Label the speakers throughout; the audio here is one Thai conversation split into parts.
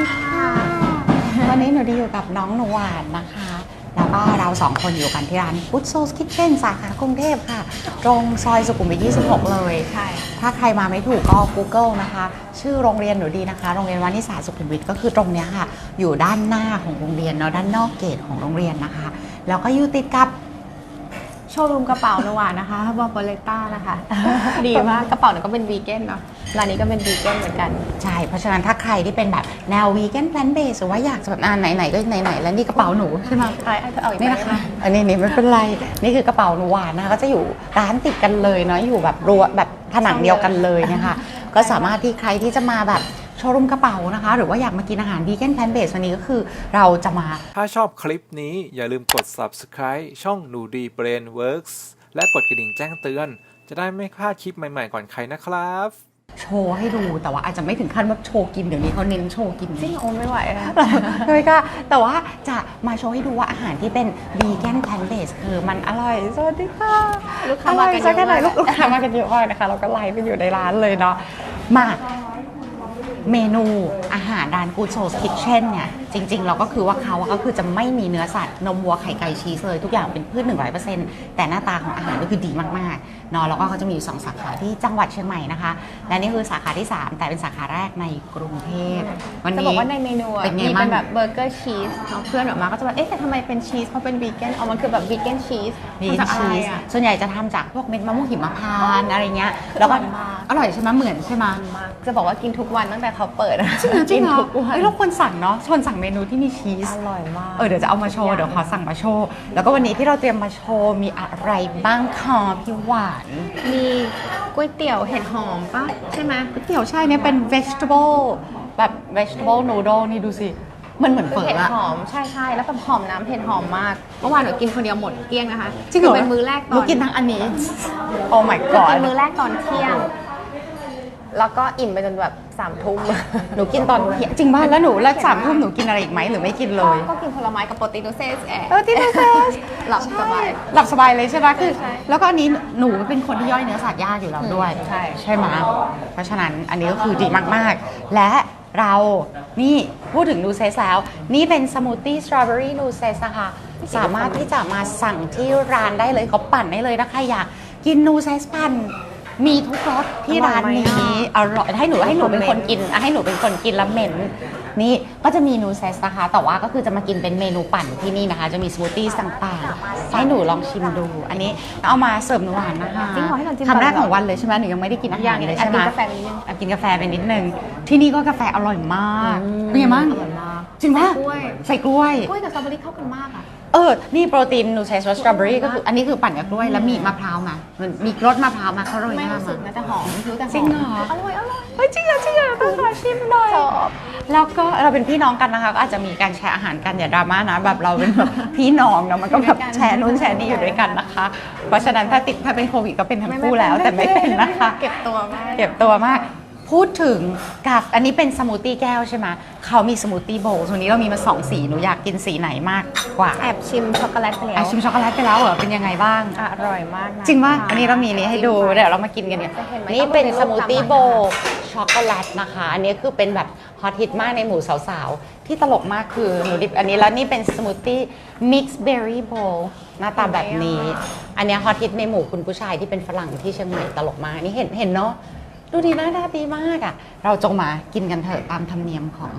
Speaker 1: ดีค่ะ วันนี้หนูดีอยู่กับน้องหนูหวานนะคะ แล้วก็เราสองคนอยู่กันที่ร้าน Good Souls Kitchen สาขากรุงเทพค่ะ ตรงซอยสุขุมวิท 26 เลย
Speaker 2: ใช่
Speaker 1: ถ้าใครมาไม่ถูกก็ Google นะคะ ชื่อโรงเรียนหนูดีนะคะ โรงเรียนวานิสาสุขุมวิทก็คือตรงเนี้ยค่ะ อยู่ด้านหน้าของโรงเรียนเนาะ ด้านนอกเกตของโรงเรียนนะคะ แล้วก็อยู่ติดกับ
Speaker 2: โชว์รูมกระเป๋าโนวานะคะบอปเลต้านะคะ ดีมากกระเป๋าเนี่ยก็เป็นวีแกนเนาะร้านนี้ก็เป็นวีแกนเหมือนกัน
Speaker 1: ใช่ เพราะฉะนั้นถ้าใครที่เป็นแบบแนววีแกนแพลนเบสหรือว่าอยากจะแบบอ่าไหนๆก็ไหนๆแล้วนี่กระเป๋าหนูใช่ไหม
Speaker 2: ใช่ให้เธอเอาอีก
Speaker 1: นี่
Speaker 2: ไหม
Speaker 1: นะคะอันนี้นี่ไม่เป็นไร นี่คือกระเป๋าหนูหวานนะคะก็จะอยู่ร้านติดกันเลยเนาะอยู่แบบรัวแบบผนังเดียวกันเลยนะคะก็สามารถที่ใครที่จะมาแบบ โชว์รูมกระเป๋านะคะ หรือว่าอยากมากินอาหารวีแกนแพลนเบสวันนี้ก็คือเราจะมา
Speaker 3: ถ้าชอบคลิปนี้อย่าลืมกด subscribe ช่องหนูดี Brain Works และกดกระดิ่งแจ้งเตือน จะได้ไม่พลาดคลิปใหม่ๆก่อนใครนะครับ
Speaker 1: โชว์ให้ดูแต่ว่าอาจจะไม่ถึงขั้นว่าโชว์กินเดี๋ยวนี้เขาเน้นโชว์กิน
Speaker 2: จริงโอไม่ไหวนะ
Speaker 1: ไม่กล้าแต่ว่าจะมาโชว์ให้ดูว่าอาหารที่เป็นวีแกนแพลนเบสคือมันอร่อยสวัสดีค่ะ
Speaker 2: ลูกค้ามากัน
Speaker 1: ร่สักแค่ไหน
Speaker 2: เยอะมาก
Speaker 1: ลูกค้ามากันเยอะมากนะคะ เราก็ไลฟ์กันอยู่ในร้านเลยเนาะมา เมนูอาหารร้านกูโชสคิทเช่นเนี่ยจริงๆ เราก็คือว่าเขาก็คือจะไม่มีเนื้อสัตว์ นมวัวไข่ไก่ชีสเลย ทุกอย่างเป็นพืช100%แต่หน้าตาของอาหารก็คือดีมากๆ เนาะแล้วก็เขาจะมีอยู่สองสาขาที่จังหวัดเชียงใหม่นะคะ และนี่คือสาขาที่ 3 แต่เป็นสาขาแรกในกรุงเทพวัน
Speaker 2: จะ
Speaker 1: นี้
Speaker 2: บอกว่าในเมนูอะ
Speaker 1: เป็นไง
Speaker 2: มี
Speaker 1: บ้าง
Speaker 2: เป็นแบบเบอร์เกอร์ชีสเนาะเพื่อนออกมาก็จะแบบ เอ๊ะแต่ทำไมเป็นชีสเพราะเป็นวีแกนเอามันคือแบบวีแกนชีส
Speaker 1: มี
Speaker 2: มาจากอะไร
Speaker 1: ชีส
Speaker 2: อะ
Speaker 1: ส่วนใหญ่จะทำจากพวกเม็ดมะม่วงหิมพานต์อะไรเงี้ย แล้วก็
Speaker 2: อร่อยมาก
Speaker 1: อร่อยใช่ไหมเหมือนใช่ไหม
Speaker 2: มากจะบอกว่ากินทุกวันตั้งแต่เขาเปิดอะ
Speaker 1: จริงเหรอ
Speaker 2: กินทุกวัน
Speaker 1: เฮ้ยเราควรสั่งเนาะชวนสั่งเมนูที่มีชีส
Speaker 2: อร่อยมาก
Speaker 1: เออเดี๋ยวจะเอามาโชว์ เดี๋ยวขอสั่งมาโชว์ แล้วก็วันนี้ที่เราเตรียมมาโชว์ มีอะไรบ้างคะพี่หวาน
Speaker 2: มีก๋วยเตี๋ยวเห็ดหอมปะใช่ไหม
Speaker 1: ก๋วยเตี๋ยวใช่เนี่ยเป็น vegetable แบบ vegetable noodle นี่ดูสิ มันเหมือนเปิด
Speaker 2: เห็ด
Speaker 1: อะ
Speaker 2: หอมใช่ใช่แล้วแบบหอมน้ำเห็ดหอมมากเมื่อวานหนูกินคนเดียวหมดเกลี้ยงนะคะ
Speaker 1: จริงเหรอ
Speaker 2: คือเป็นมื้อแรกต
Speaker 1: หนู
Speaker 2: อน
Speaker 1: กินทั้งอันนี้ oh my
Speaker 2: หนู
Speaker 1: god
Speaker 2: กินมื้อแรกตอนเที่ยง แล้วก็อิ่มไปจนแบบสามทุ่ม
Speaker 1: หนูกินตอนเที่ยงจริงป่ะแล้วหนูแล้วสามทุ่มหนูกินอะไรอีกไหมหรือไม่กินเลย
Speaker 2: ก็กินผลไม้กับโปรตีนเซสแอร์
Speaker 1: เออที่ดูเซส
Speaker 2: หลับสบาย
Speaker 1: หลับสบายเลยใช่ไหมคือ
Speaker 2: ใช่
Speaker 1: แล้วก็อันนี้หนูเป็นคนที่ย่อยเนื้อสัตว์ยากอยู่แล้วด้วย
Speaker 2: ใช่
Speaker 1: ใช่ไหมเพราะฉะนั้นอันนี้ก็คือดีมากๆ และเรานี่พูดถึงนูเซสแล้ว นี่เป็นสมูทตี้สตรอเบอรี่นูเซสนะคะสามารถที่จะมาสั่งที่ร้านได้เลยเขาปั่นได้เลยถ้าใครอยากกินนูเซสปั่น มีทุกรสที่ร้านนี้อร่อยให้หนูให้หนูเป็นคนกินอะให้หนูเป็นคนกินแล้วเหม็นนี่ก็จะมีนูเซสนะคะ แต่ว่าก็คือจะมากินเป็นเมนูปั่นที่นี่นะคะ จะมีสมูทตี้ต่างๆ ให้หนูลองชิมดู อันนี้เอามาเสิร์ฟหนูหวานนะคะ
Speaker 2: จริงเหรอให้หนูจิ้ม
Speaker 1: คำแรก
Speaker 2: ก่อนเหรอ
Speaker 1: ของวันเลยใช่ไหมหนูยังไม่ได้กินอาหารเลยใช่ไหม
Speaker 2: แอบกินกาแฟนิดนึง
Speaker 1: แอบกินกาแฟไปนิดนึง ที่นี่ก็กาแฟอร่อยมาก
Speaker 2: อืม
Speaker 1: เป็นไงบ้าง
Speaker 2: อร่อยมาก
Speaker 1: จริงปะ
Speaker 2: ใส่กล้วย
Speaker 1: ใส่กล้วย
Speaker 2: กล้วยกับสตรอเบอรี่เข้ากันมากอะ
Speaker 1: เออ นี่โปรตีนนูเซสรสสตรอเบอรี่ก็คืออันนี้คือปั่นกับกล้วยแล้วมีมะพร้าวมามันมีรสมะพร้าวมาเขาโรยห
Speaker 2: ไม่
Speaker 1: น้า
Speaker 2: รู้สึ
Speaker 1: มาก
Speaker 2: นะแต่หอมรู้แต่หอม
Speaker 1: จริงเหรอ
Speaker 2: อร่อยอร่อย
Speaker 1: เฮ้ยจริงเหรอจริงเหรอต้องขอชิมหน่อย
Speaker 2: ชอบ
Speaker 1: แล้วก็เราเป็นพี่น้องกันนะคะก็อาจจะมีการแชร์อาหารกันอย่าดราม่านะแบบเราเป็นแบบ พี่น้องเนาะมันก็แบบแชร์นู้นแชร์นี่อยู่ด้วยกันนะคะ เพราะฉะนั้นถ้าติดถ้าเป็นโควิดก็เป็นทั้งคู่แล้วแต่ไม่เป็นนะคะ
Speaker 2: เก็บตัวมาก
Speaker 1: เก็บตัวมาก พูดถึงกับอันนี้เป็นสมูทตี้แก้วใช่ไหมเขามีสมูทตี้โบว์วันนี้เรามีมาสองสีหนูอยากกินสีไหนมากกว่า
Speaker 2: แอบชิมช็อกโกแลตไปแล้ว
Speaker 1: อะชิมช็อกโกแลตไปแล้วเหรอเป็นยังไงบ้าง
Speaker 2: อร่อยมากนะ
Speaker 1: จริงป่ะ
Speaker 2: ค่ะ
Speaker 1: อันนี้เรามีนี้ให้ดู
Speaker 2: จริงค่ะ
Speaker 1: เดี๋ยวเรามากินกันเนี่ย
Speaker 2: จะเห็นไหม
Speaker 1: นี่เป็น
Speaker 2: ต้อง
Speaker 1: ส
Speaker 2: เป็นรูป
Speaker 1: มูทตี้
Speaker 2: ตาม
Speaker 1: โบ
Speaker 2: อาหาร
Speaker 1: ช็อกโกแลตนะคะ อันนี้คือเป็นแบบฮอตฮิตมากในหมู่สาวๆ ที่ตลกมากคือหนูดิบอันนี้แล้วนี่เป็นสมูทตี้มิกซ์เบอร์รี่โบหน้าตาแบบนี้ อันนี้ฮอตฮิตในหมู่คุณผู้ชายที่เป็นฝรั่งที่เชียงใหม่ตลกมากอันนี่เห็นเห็นเนาะ ดูดีหน้าตาดีมากอะ เราจงมากินกันเถอะตามธรรมเนียมของ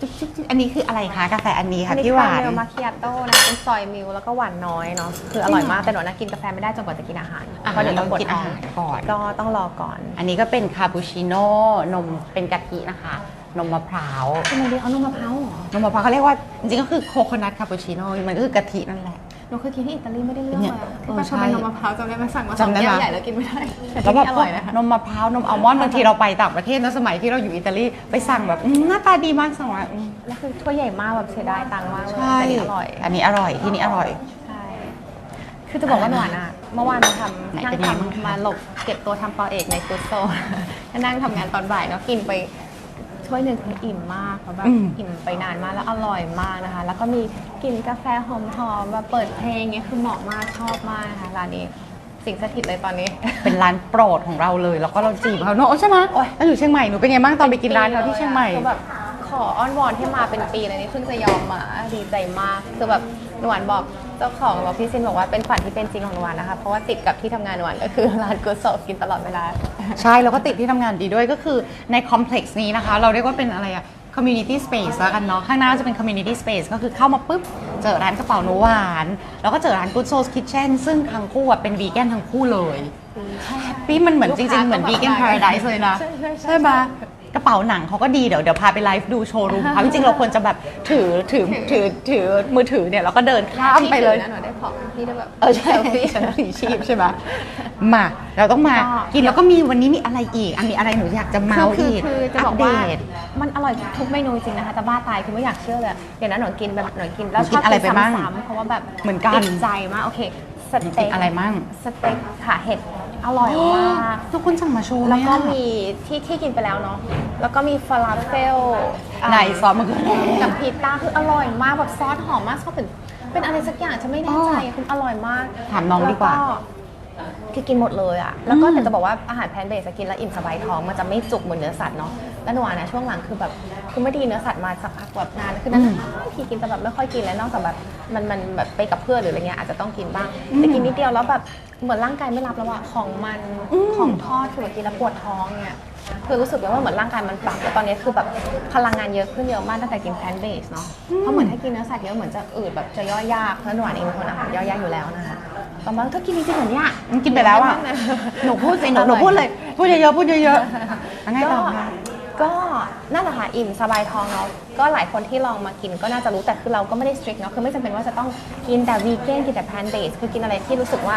Speaker 1: จุ๊บจุ๊บจุ๊บอันนี้คืออะไรคะกาแฟอันนี้
Speaker 2: อั
Speaker 1: ค่ะ
Speaker 2: นนี้
Speaker 1: พี่หวา
Speaker 2: คานเมลมาคิอาโต้นะเป็นซอยมิลแล้วก็หวานน้อยเนาะคืออร่อยมากแต่หนูนะกินกาแฟไม่ได้จนกว่าจะกินอาหาร
Speaker 1: อะ
Speaker 2: เพราะเดี๋ยว
Speaker 1: เรา
Speaker 2: เราปวด
Speaker 1: กินอาหารก่อน
Speaker 2: ก็ต้องรอก่อน
Speaker 1: อันนี้ก็เป็นคาปูชิโน่นมเป็นกะทินะคะนมมะพร้าว
Speaker 2: ทำไมดีเอานมมะพร้าวเหรอน
Speaker 1: มมะพร้าวเขาเรียกว่าจริงๆก็คือโคโคนัทคาปูชิโน่มันก็คือกะทินั่นแหละ
Speaker 2: หนูเคยกินที่อิตาลีไม่ได้เรื่อง
Speaker 1: เนี่ย
Speaker 2: เลย
Speaker 1: เออ
Speaker 2: ที่
Speaker 1: ใช่
Speaker 2: มันทำเป็นนมมะพร้าวจำได้ไหมสั่งมาส
Speaker 1: จำ
Speaker 2: อง
Speaker 1: ได้
Speaker 2: แก้ว
Speaker 1: ไหม
Speaker 2: ใหญ่แล้วกินไม่ได้แต่
Speaker 1: แล้ว
Speaker 2: ที่
Speaker 1: แบบ
Speaker 2: นี่อ
Speaker 1: พว
Speaker 2: ร่
Speaker 1: ก
Speaker 2: อยนะคะ
Speaker 1: นมมะพร้าวนมอัลมอนด์บางทีเราไปต่างประเทศนะสมัยที่เราอยู่อิตาลีไปสั่งแบบอืมหน้าตาดีมากสั่งมาอืม
Speaker 2: แล้วคือถ้วยใหญ่มากแบบเสียดายตังค์มากเลย
Speaker 1: ใช่
Speaker 2: แต่นี่อร่อย
Speaker 1: อันนี้อร่อยที่นี่อร่อย
Speaker 2: ใช่คือจะบอกว่าหวานอะ เมื่อวานมาทำ
Speaker 1: ไหน
Speaker 2: นั่ง
Speaker 1: เป็นไงบ้างคะ
Speaker 2: ทำมาหลบเก็บตัวทำปอเอกในกุสโซ นั่งทำงานตอนบ่ายเนาะกินไป ถ้วยหนึ่งคืออิ่มมากเพราะแบบ
Speaker 1: อืม
Speaker 2: อิ่มไปนานมากแล้วอร่อยมากนะคะ แล้วก็มีกลิ่นกาแฟหอมๆแบบเปิดเพลงเงี้ยคือเหมาะมากชอบมากนะคะร้านนี้สิ่งสถิตเลยตอนนี้
Speaker 1: เป็นร้านโปรดของเราเลย แล้วก็เราจีบเขาเนอะใช่ไหมแล้วอยู่เชียงใหม่หนูเป็นไงบ้างตอนไปกินร้านเขาที่เชียงใหม่
Speaker 2: คือแบบขออ้อนวอนให้มาเป็นปีเลยนี่เพิ่งจะยอมมาดีใจมากคือแบบหนวานบอก เจ้าของบอกพี่ซินบอกว่าเป็นฝันที่เป็นจริงของหนวานนะคะ เพราะว่าติดกับที่ทำงานหนวานก็คือร้านกุศลกินตลอดเวลา
Speaker 1: ใช่ แล้วก็ติดที่ทำงานดีด้วยก็คือในคอมเพล็กซ์นี้นะคะ เราเรียกว่าเป็นอะไรอะ community space แล้วกันเนาะข้างหน้าจะเป็น community space ก็คือเข้ามาปุ๊บ เจอร้านกระเป๋าหนูหวาน แล้วก็เจอร้าน Good Souls Kitchen ซึ่งทั้งคู่อะเป็นวีแกนทั้งคู่เลยแฮปปี้มันเหมือนจริงๆ เหมือน vegan paradise เลยนะ
Speaker 2: ใช่ใช่ใช่
Speaker 1: ใช่ไหม กระเป๋าหนังเขาก็ดีเดี๋ยวเดี๋ยวพาไปไลฟ์ดูโชว์รูมเขาจริงๆเราควรจะแบบถือถือถือถือมือถือเนี่ยแล้วก็เดินข้ามไปเลย
Speaker 2: พี่ถือนะหนูได้ของพี่ได้แบบ
Speaker 1: เออใช่
Speaker 2: ซลฟี่
Speaker 1: ฉันผีชีพใช่ไหมมาเราต้องมา
Speaker 2: ก็
Speaker 1: กินแล้วก็มีวันนี้มีอะไรอีกอันมีอะไรหนูอยากจะเมา
Speaker 2: คือ
Speaker 1: อีก
Speaker 2: คือจะ
Speaker 1: อั
Speaker 2: บอ
Speaker 1: ป
Speaker 2: ก
Speaker 1: เด
Speaker 2: ว่า
Speaker 1: ต
Speaker 2: มันอร่อยทุกเมนูจริงนะคะจะบ้าตายคือไม่อยากเชื่อเลยเดี๋ยวนั้นหนูกินแบบหนูกินแล้ว
Speaker 1: หนู
Speaker 2: ช
Speaker 1: กิ
Speaker 2: อบ
Speaker 1: นอะไร
Speaker 2: กิน
Speaker 1: ไปบ้าง
Speaker 2: ซ้ำๆเพราะว่าแบบ
Speaker 1: เหมือนกัน
Speaker 2: ติดใจมากโอเค ส
Speaker 1: กิ
Speaker 2: เต็
Speaker 1: น
Speaker 2: ก
Speaker 1: อะไรมั่ง
Speaker 2: สเต็กขาเห็ดอร่อยมาก
Speaker 1: ทุกคนสั่งมาโชว์
Speaker 2: แล้วก็
Speaker 1: เลยอะ
Speaker 2: มีที่ที่กินไปแล้วเนาะแล้วก็มีฟาลาเฟล
Speaker 1: ไหนซอสมะเขือเทศ
Speaker 2: กับพิซซ่าคืออร่อยมากแบบซอสหอมมากชอบเป็นเป็นอะไรสักอย่างจะไม่แน่ใจคืออร่อยมาก
Speaker 1: ถามน้องดีกว่า
Speaker 2: แล้คือกินหมดเลยอะแล้วก็
Speaker 1: อืม
Speaker 2: แต่จะบอกว่าอาหารแพลนต์เบสกินแล้วอิ่มสบายท้องมันจะไม่จุกเหมือนเนื้อสัตว์เนาะแล้วหนูอะนะช่วงหลังคือแบบคือไม่ไดีเนื้อสัตว์มาสักพักแบบนานคือนั้นพี่กินแต่แบบไม่ค่อยกินแล้วนอกจากแบบมันมันแบบไปกับเพื่อนหรืออะไรเงี้ยอาจจะต้องกินบ้างแต่กินนิดเดียวแล้วแบบเหมือนร่างกายไม่รับแล้วอะของมันของทอดคือแบบกินแล้วปวดท้องเนี่ยคือรู้สึกเลยว่าเหมือนร่างกายมันปรับแล้วตอนนี้คือแบบพลังงานเยอะขึ้นเยอะมากตั้งแต่กินแพลนต์เบสเนาะเพราะเหมือนถ้ากินเนื้อสัตว์เยอะเหมือนจะอืดแบบจะย่อยยากเพราะหนูเองเป็นคนอาหารย่อยยากอยู่แล้วนะคะ ต่อมาถ้ากินจริงๆเหมือนเนี่ย
Speaker 1: มันกินไปแล้วอะหนูพูดสิหนูหนูพูดเลย พูดเยอะๆ พูดเยอะๆแล้วไงต่อคะ
Speaker 2: ก็นั่นแหละค่ะอิ่มสบายท้องเนาะก็หลายคนที่ลองมากินก็น่าจะรู้แต่คือเราก็ไม่ได้ strict เนาะคือไม่จำเป็นว่าจะต้องกินแต่วีแกนกินแต่ plant based คือกินอะไรที่รู้สึกว่า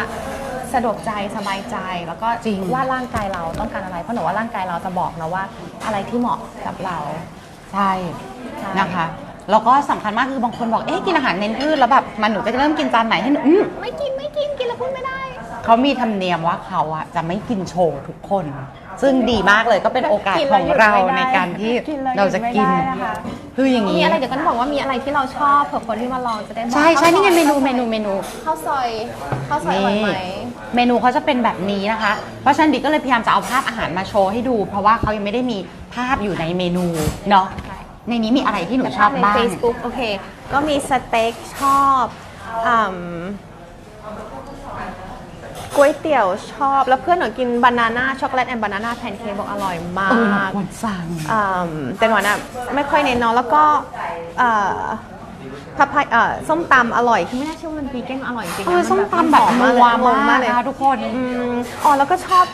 Speaker 2: สะดวกใจสบายใจ แล้วก็
Speaker 1: จริง
Speaker 2: ว่าร่างกายเราต้องการอะไรเพราะหนูว่าร่างกายเราจะบอกนะว่า อะไรที่เหมาะกับเรา
Speaker 1: ใช่
Speaker 2: ใช่
Speaker 1: นะคะ แล้วก็สำคัญมากคือบางคนบอก เอ๊ะกินอาหารเน้นพืชแล้วแบบมันหนูจะเริ่มกินจานไหนให้หนูอืม
Speaker 2: ไม่กินไม่กินกินแล้วพูดไม่ได้
Speaker 1: เขามีธรรมเนียมว่าเขาอะจะไม่กินโชว์ทุกคน ซึ่งดีมากเลยก็เป็นโอกาส
Speaker 2: กิน
Speaker 1: ข
Speaker 2: แล้
Speaker 1: อ
Speaker 2: ว
Speaker 1: ง
Speaker 2: หยุด
Speaker 1: เรา
Speaker 2: ไม่ได้
Speaker 1: ในการที่
Speaker 2: กินแล้วหยุด
Speaker 1: เราจะกิน
Speaker 2: ไม่ได้นะคะ
Speaker 1: คืออย่าง
Speaker 2: มี
Speaker 1: นี้
Speaker 2: อะไรเดี๋ยวก็บอกว่ามีอะไรที่เราชอบเผื่อคนที่มาลองจะได้บอก
Speaker 1: ใช่ใช่นี่ไงเมนู
Speaker 2: ข้าวซอย
Speaker 1: เมนูเมนู
Speaker 2: ข้าวซอยข้าวซอยอร่อยไหม
Speaker 1: เมนูเขาจะเป็นแบบนี้นะคะ เพราะฉะนั้นดิก็เลยพยายามจะเอาภาพอาหารมาโชว์ให้ดู เพราะว่าเขายังไม่ได้มีภาพอยู่ในเมนูเนาะ
Speaker 2: ใช่
Speaker 1: ในนี้มีอะไรที่หนู
Speaker 2: แต่
Speaker 1: ช
Speaker 2: ชอ
Speaker 1: อ
Speaker 2: บบใน
Speaker 1: บ้าง
Speaker 2: Facebook โอเค ก็มีสเต็กชอบอืมก๋วยเตี๋ยวชอบ แล้วเพื่อนหนูกินบานาน่าช็อกโกแลตแอนด์บานาน่าแพนเค้กบอกอร่อยมา
Speaker 1: เออเรา
Speaker 2: ก
Speaker 1: ควรสั่ง
Speaker 2: อืมแต่หนูน่ะไม่ค่อยเน้นเนาะแล้วก็เอ่อผัดไทยเอ่อส้มตำอร่อยคือไม่น่าเชื่อว่ามันวีแกนอร่อยจริงๆ
Speaker 1: เอ
Speaker 2: นะ
Speaker 1: อส้มตำแบบ
Speaker 2: หอ
Speaker 1: นัว
Speaker 2: งง
Speaker 1: มาก
Speaker 2: เลย
Speaker 1: นะคะทุกคน
Speaker 2: อืมอ๋อแล้วก็ชอบ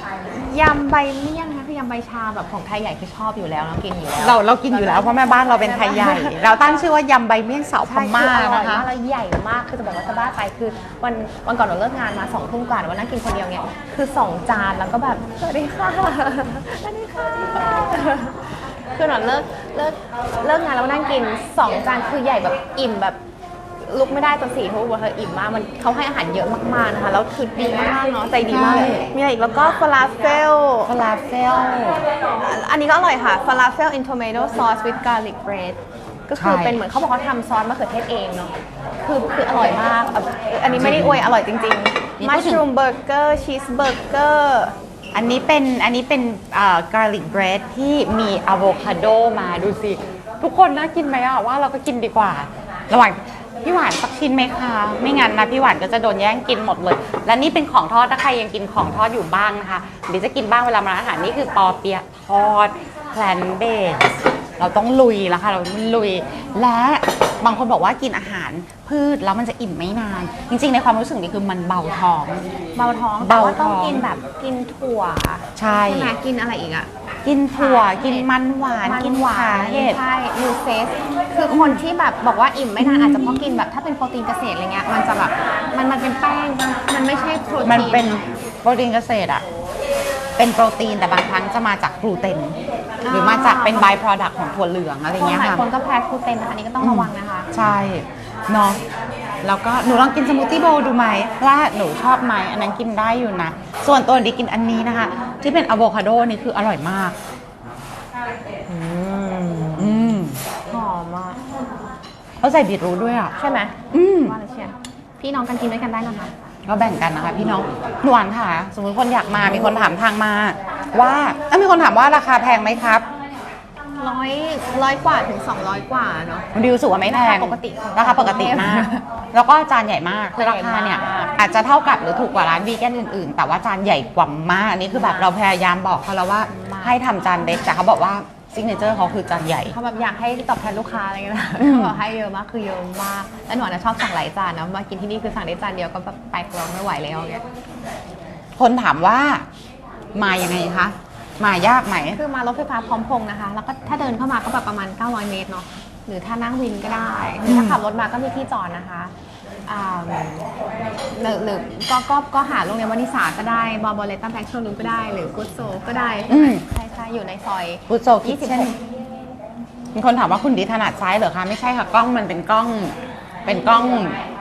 Speaker 2: ยำใบเมี่ยงนะคะคือ ยำใบชาแบบของไทยใหญ่คือชอบอยู่แล้วเนาะกินอยู่แล้ว
Speaker 1: เราเรากินอยู่แล้วเพราะแม่บ้านเราเป็นไทยใหญ่ เราตั้งชื่อว่ายำใบเมี่ยงสาวพ
Speaker 2: ใช่
Speaker 1: ม่า
Speaker 2: คืออร่อย
Speaker 1: นะคะ
Speaker 2: มากแล้วใหญ่มากคือจะบอกว่าจะบ้าไปคือวันวันก่อนหนูเลิกงานมาสองทุ่มกว่าหนูว่านั่งกินคนเดียวเนี่ยคือสองจานแล้วก็แบบสวัสดีค่ะสวัสดีค่ะคือหนูเลิกเลิกเลิกงานแล้วนั่งกินสองจานคือใหญ่แบบอิ่มแบบ ลุกไม่ได้จนสี่ทุ่มว่าเธออิ่มมากมันเขาให้อาหารเยอะมากๆนะคะแล้วคือดีมากๆเนาะใจดีมากเลย
Speaker 1: ใช่
Speaker 2: มีอะไรอีกแล้วก็ฟลาเฟล
Speaker 1: ฟลาเฟล
Speaker 2: อันนี้ก็อร่อยค่ะ falafel in tomato sauce with garlic bread ก็คือ
Speaker 1: ใช่
Speaker 2: เป็นเหมือนเขาบอกเขาทำซอสมะเขือเทศเองเนาะคือคืออร่อยมากอะอันนี้ไม่ได้อวยอร่อยจริง
Speaker 1: นี่
Speaker 2: ๆ
Speaker 1: พูดถึง
Speaker 2: mushroom burger cheese burger
Speaker 1: อันนี้เป็นอันนี้เป็นเอ่อ garlic bread ที่มีอะโวคาโดมาดูสิ ทุกคนน่ากินไหมอะว่าเราก็กินดีกว่า ระหว่าง พี่หวานสักชิ้นไหมคะ ไม่งั้นนะพี่หวานก็จะโดนแย่งกินหมดเลย และนี่เป็นของทอดถ้าใครยังกินของทอดอยู่บ้างนะคะเดี๋ยวจะกินบ้างเวลามาร้านอาหารนี่คือปอเปียะทอดแพลนเบสเราต้องลุยแล้วค่ะเราต้องลุย และบางคนบอกว่ากินอาหารพืชแล้วมันจะอิ่มไม่นาน จริง ๆ ในความรู้สึกนี่คือมันเบาท้อง
Speaker 2: เบาท้องแต่
Speaker 1: เบา
Speaker 2: ว่าต้อง
Speaker 1: ท้อง
Speaker 2: กินแบบกินถั่ว
Speaker 1: ใช่
Speaker 2: ไหมกินอะไรอีกอะ
Speaker 1: กินถั่วกินมันหวานกินขาเห็ด
Speaker 2: ใช่นูเซสคือคนที่แบบบอกว่าอิ่มไม่นานอาจจะเพราะกินแบบถ้าเป็นโปรตีนเกษตรอะไรเงี้ยมันจะแบบมันมันเป็นแป้งมันมันไม่ใช่โปรตีน
Speaker 1: มันเป็นโปรตีนเกษตรอะเป็นโปรตีนแต่บางครั้งจะมาจากกลูเตนหรือมาจากเป็นบ y p โปรดักต์ของถั่วเหลืองอะไร
Speaker 2: คน
Speaker 1: เงี้ย
Speaker 2: หลาย
Speaker 1: ค่ะ
Speaker 2: คนก็แพ้กลูเตนนะคะอันนี้ก็ต้องระวังนะคะ
Speaker 1: ใช่ เนาะแล้วก็หนูลองกินสมูทตี้โบว์ดูไหมว่าหนูชอบไหมอันนั้นกินได้อยู่นะ ส่วนตัวดิกินอันนี้นะคะ ที่เป็นอะโวคาโดนี่คืออร่อยมากอืม
Speaker 2: หอมมาก
Speaker 1: เขาใส่บีทรูทด้วยอะ
Speaker 2: ใช่ไหม
Speaker 1: อืม
Speaker 2: ว่าเลยเชียร์พี่น้องกันกินด้วยกันได้นะคะ
Speaker 1: ก็แบ่งกันนะคะ พี่น้องหนวานค่ะ สมมติคนอยากมามีคนถามทางมา ว่าถ้ามีคนถามว่าราคาแพงไหมครับ
Speaker 2: ร้อยร้อยกว่าถึง 200 กว่าเนาะ
Speaker 1: ดิวรู้สึกว่าไม่แพง
Speaker 2: ราคาปกติ
Speaker 1: ราคาปกติมาก แล้วก็จานใหญ่มากคือราคาเนี่ย
Speaker 2: ใหญ่มาก
Speaker 1: อาจจะเท่ากับหรือถูกกว่าร้านวีแกนอื่นๆ แต่ว่าจานใหญ่กว่ามากอันนี้คือแบบเราพยายามบอกเขาแล้วว่าให้ทำจานเล็กแต่เขาบอกว่าซิกเนเจอร์เขาคือจานใหญ่
Speaker 2: เขาแบบอยากให้ตอบแทนลูกค้าอะไรเงี้ยนะ
Speaker 1: อืม
Speaker 2: เขาบอกให้เยอะมากคือเยอะมาก แล้วหนูนะชอบสั่งหลายจานนะมากินที่นี่คือสั่งได้จานเดียวก็แบบไปกรองไม่ไหวแล้วเงี้ย
Speaker 1: คนถามว่ามายังไงคะ มายากไหม
Speaker 2: คือมารถไฟฟ้าพร้อมพงษ์นะคะ แล้วก็ถ้าเดินเข้ามาก็แบบประมาณ 900 เมตรเนาะ หรือถ้านั่งวินก็ได้ หรือถ้าขับรถมาก็มีที่จอดนะคะอ่าหรือหรือก็ก็ก็หาโรงเรียนวนิสาก็ได้ บอบอเลตัมแพ็กโชลูก็ได้ หรือกุดโซก็ได้
Speaker 1: อืม
Speaker 2: ใช่ใช่อยู่ในซอย
Speaker 1: บูโซคิทเช่น
Speaker 2: 26
Speaker 1: มีคนถามว่าคุณดีถนัดซ้ายเหรอคะ ไม่ใช่ค่ะ กล้องมันเป็นกล้อง เป็นกล้อง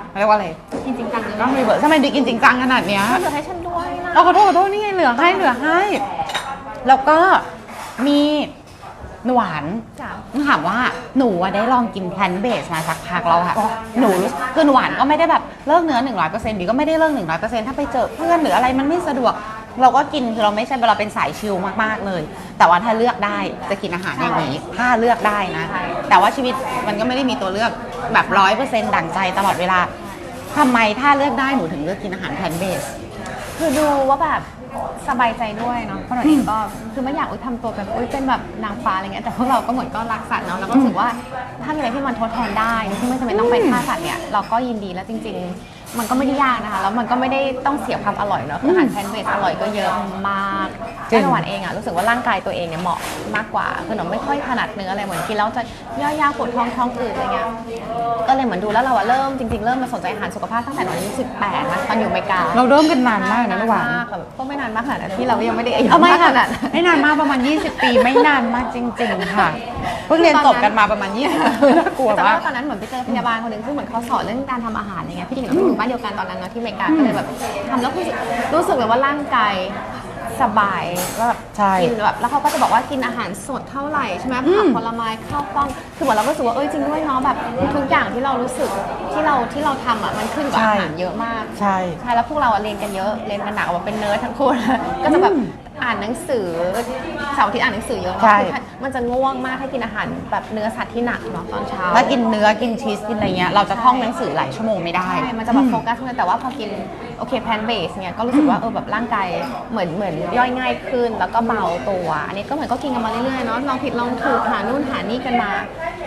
Speaker 1: เขาเรียกว่าอะไร
Speaker 2: จริงๆจังเลย
Speaker 1: กล้องรีเวิร์สทำไมดีกินจริงจังขนาดเนี้ย
Speaker 2: เหลือให้ฉันด้วยนะ
Speaker 1: เราขอโทษขอโทษนี่ไงเหลือให้เหลือให้ แล้วก็มีหวาน
Speaker 2: จ้ะ
Speaker 1: ถามว่าหนูอะได้ลองกินแพลนเบสมาสักพักแล้วค่ะ หนูรู้คือหวานก็ไม่ได้แบบเลิกเนื้อ100%ดีก็ไม่ได้เลิก100%ถ้าไปเจอเพื่อนหรืออะไรมันไม่สะดวก เราก็กินคือเราไม่ใช่เราเป็นสายชิลมากๆเลย แต่ว่าถ้าเลือกได้จะกินอาหารอย่างนี้ ถ้าเลือกได้นะ แต่ว่าชีวิตมันก็ไม่ได้มีตัวเลือกแบบร้อยเปอร์เซ็นต์ดั่งใจตลอดเวลาทำไมถ้าเลือกได้หนูถึงเลือกกินอาหารแพลนเบส
Speaker 2: คือดูว่าแบบ สบายใจด้วยเนาะเพราะเราเองก็คือไม่อยากอุ้ยทำตัวแบบอุ้ยเป็นแบบนางฟ้าอะไรเงี้ยแต่พวกเราก็เหมือนก็รักสัตว์เนาะแล้วก็รู้สึกว่าถ้ามีอะไรที่มันทดแทนได้ที่ไม่จำเป็นต้องไปฆ่าสัตว์เนี่ยเราก็ยินดีแล้วจริง ๆ มันก็ไม่ได้ยากนะคะ แล้วมันก็ไม่ได้ต้องเสียความอร่อยเนาะคืออาหารแพลนเบสอร่อยก็เยอะมาก
Speaker 1: จริง
Speaker 2: แต่หวานเองอะรู้สึกว่าร่างกายตัวเองเนี่ยเหมาะมากกว่าคือหนูไม่ค่อยถนัดเนื้ออะไรเหมือนกินแล้วจะย่อยยากปวดท้องท้องอืดอะไรเงี้ยก็เลยเหมือนดูแล้วเราอะเริ่มจริงๆเริ่มมาสนใจอาหารสุขภาพตั้งแต่หนูอายุ18นะตอนอยู่อเมริกา
Speaker 1: เราเริ่มกันนานมากนะหวาน
Speaker 2: มากค่ะก็ไม่นานมากขนาดนั้นที่เราก็ยังไม่ได้อายุ
Speaker 1: เอาไม่
Speaker 2: มาก
Speaker 1: ค่ะ
Speaker 2: ขนาดนั้น
Speaker 1: ไม่นานมากประมาณ 20 ปีไม่นานมากจริง ๆ ค่ะ เพิ่งเรียนจบกันมาประมาณ20น่ากลัว
Speaker 2: แต่
Speaker 1: มา
Speaker 2: ว่ากตอนนั้นเหมือนไปเจอพยาบาลคนหนึ่งซึ่งเหมือนเขาสอนเรื่องการทำอาหารอะไรเงี้ยพี่ดิ่งเราอยู่บ้านเดียวกันตอนนั้นเนาะที่อเมริกาก็เลยแบบทำแล้วรู้สึกรู้สึกเลยว่าร่างกายสบายว่าแบบ
Speaker 1: ใช่
Speaker 2: กินแบบแล้วเขาก็จะบอกว่ากินอาหารสดเท่าไหร่ใช่ไหม
Speaker 1: อื
Speaker 2: ผั
Speaker 1: ม
Speaker 2: กผลไม้ข้าวกล้องคือเหมือนเราก็รู้สึกว่าเอ้ยจริงด้วยเนาะแบบทุกอย่างที่เรารู้สึกที่เราที่เราทำอะมันขึ้นกับอาหารเยอะมาก
Speaker 1: ใช่
Speaker 2: ใช่แล้วพวกเราอะเรียนกันเยอะเรียนกันหนักว่าเป็นเนิร์ดทั้งคู่ก็จะแบบ อ่านหนังสือเสาร์อาทิตย์อ่านหนังสือเยอะ
Speaker 1: ใช่
Speaker 2: คือมันจะง่วงมากถ้ากินอาหารแบบเนื้อสัตว์ที่หนักเนาะตอนเช้า
Speaker 1: ถ้ากินเนื้อกินชีสกินอะไรเงี้ยเราจะท่องหนังสือหลายชั่วโมงไม่ได้
Speaker 2: ใช่ มันจะแบบโฟกัสเลยแต่ว่าพอกินโอเคแพนเบสเนี่ยก็รู้สึกว่าเออแบบร่างกายเหมือนเหมือนย่อยง่ายขึ้น แล้วก็เบาตัว อันนี้ก็เหมือนก็กินกันมาเรื่อยๆเนาะลองผิดลองถูกหานู่นหานี่กันมา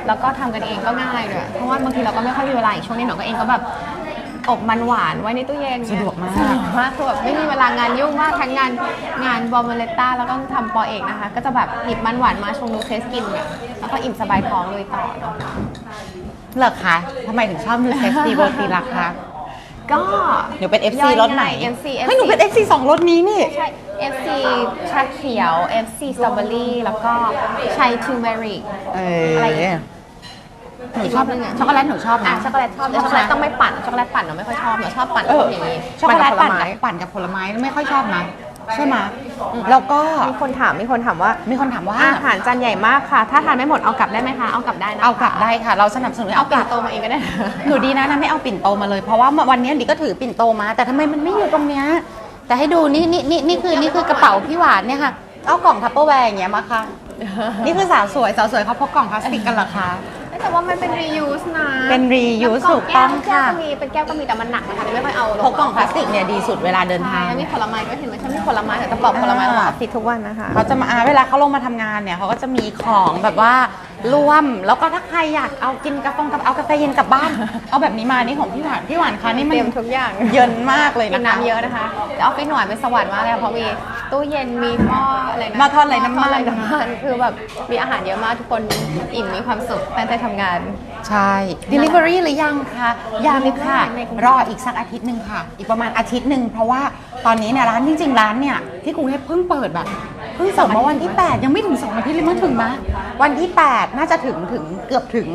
Speaker 2: แล้วก็ทำกันเองก็ง่ายด้วยเพราะว่าบางทีเราก็ไม่ค่อยมีเวลาอีกช่วงนี้หนูก็เองก็แบบ อบมันหวานไว้ในตู้เย็นเนี่ย
Speaker 1: สะดวกมาก
Speaker 2: สะดวกมากคือแบบไม่มีเวลางานยุ่งมากทั้งงานงานบอมเบเลต้าแล้วก็ทำปอเอกนะคะ ก็จะแบบหยิบมันหวานมาชงนูเทสกินเนี่ยแล้วก็อิ่มสบายท้องเลยต่อเนาะ
Speaker 1: เหรอคะทำไมถึงชอบดูเซฟตีโบตีล่ะคะ
Speaker 2: ก็
Speaker 1: หนูเป็น FC รถไหน
Speaker 2: FC
Speaker 1: เฮ้ยหนูเป็น FC สองรถนี้นี่
Speaker 2: ใช่ FC ชาเขียว FC สตรอเบอรี่แล้วก็ชัยทูเมริก
Speaker 1: เอ
Speaker 2: อะไรอีก
Speaker 1: อ หนูชอบช็อกโกแลตหนูชอบ
Speaker 2: อะ
Speaker 1: นะ
Speaker 2: ช็อกโกแลตชอบแต่ช็อกโกแลตต้องไม่ปั่นช็อกโกแลตปั่นหนูไม่ค่อยชอบหนูชอบปั่น
Speaker 1: เออ
Speaker 2: อย่างนี้
Speaker 1: ช็อกโกแลตปั่น
Speaker 2: ผล
Speaker 1: กับ
Speaker 2: ไม้
Speaker 1: ปั่นกับผลไม้ไม่ค่อยชอบนะใช่ไหมแล้วก็
Speaker 2: มีคนถามมีคนถามว่า
Speaker 1: มีคนถามว่า
Speaker 2: อาหารจานใหญ่มากค่ะ ถ้าทานไม่หมดเอากลับได้ไหมคะเอากลับได้นะ
Speaker 1: เอากลับได้ค่ะ เราสนับสนุนให้
Speaker 2: เอา
Speaker 1: เอา
Speaker 2: ปิ่
Speaker 1: ก
Speaker 2: น
Speaker 1: ลับ
Speaker 2: โตมาเองก็ได้
Speaker 1: หนูดีนะนะไม่เอาปิ่นโตมาเลยเพราะว่าวันนี้ดิก็ถือปิ่นโตมา แต่ทำไมมันไม่อยู่ตรงเนี้ยแต่ให้ดูนี่นี่นี่นี่คือนี่คือกระเป๋าพี่หวานเนี่ยค่ะเอากล่องทัพเปอร์แวร์อย่างเงี้ยมาค่ะ นี่คือสาวสวยสาวสวยเขาพกกล่องพลาสติกกันเหรอคะ
Speaker 2: แต่ว่ามันเป็น reuse นะ
Speaker 1: เป็น reuse
Speaker 2: แล้ว
Speaker 1: ถูกต้อง
Speaker 2: แก้ว
Speaker 1: ค่ะ
Speaker 2: ก็มีเป็นแก้วก็มีแต่มันหนักนะคะไม่ค่อยเอา
Speaker 1: พกกล่องพลาสติกเนี่ยดีสุดเวลาเดิน
Speaker 2: ใช่
Speaker 1: ทาง
Speaker 2: แล้วมีผลไม้ก็เห็นไหมฉันมีผลไม้แต่กระป๋องผลไม้ของออฟฟิศทุกวันนะคะ
Speaker 1: เขาจะมาอ่าเวลาเขาลงมาทำงานเนี่ยเขาก็จะมีของแบบว่า ร่วมแล้วก็ถ้าใครอยากเอากินกาแฟกับเอากาแฟเย็นกลับบ้าน เอาแบบนี้มานี่ของพี่หวานพี่หวานคะนี่มั
Speaker 2: เต
Speaker 1: น
Speaker 2: รียมทุกอย่าง
Speaker 1: เยินมากเลย
Speaker 2: กิ
Speaker 1: นะ
Speaker 2: น
Speaker 1: คะ
Speaker 2: น้ำเยอะนะคะแต่ออฟฟิศหน่วยเป็นสวรรค์มากเลยค่ะเพราะมีตู้เย็นมีหม้ออะไรนะ
Speaker 1: หม้อทอดไร้น้ำมัน
Speaker 2: หอทอดไร้น้ำมันคือแบบมีอาหารเยอะมากทุกคนอิ่มมีความสุขตั้งใจทำงาน
Speaker 1: ใช่ delivery หรือยังคะยังค่ะ
Speaker 2: ในกรุงเทพ
Speaker 1: รออีกสักอาทิตย์หนึ่งค่ะ อีกประมาณอาทิตย์หนึ่งเพราะว่าตอนนี้เนี่ยร้านจริงๆร้านเนี่ยที่กรุงเทพเพิ่งเปิดแบบ เพิ่งส่งมาวันที่ 8 ยังไม่ถึง2อาทิตย์เลยมั้งถึงมะวันที่ 8 น่าจะถึงถึงเกือบถึง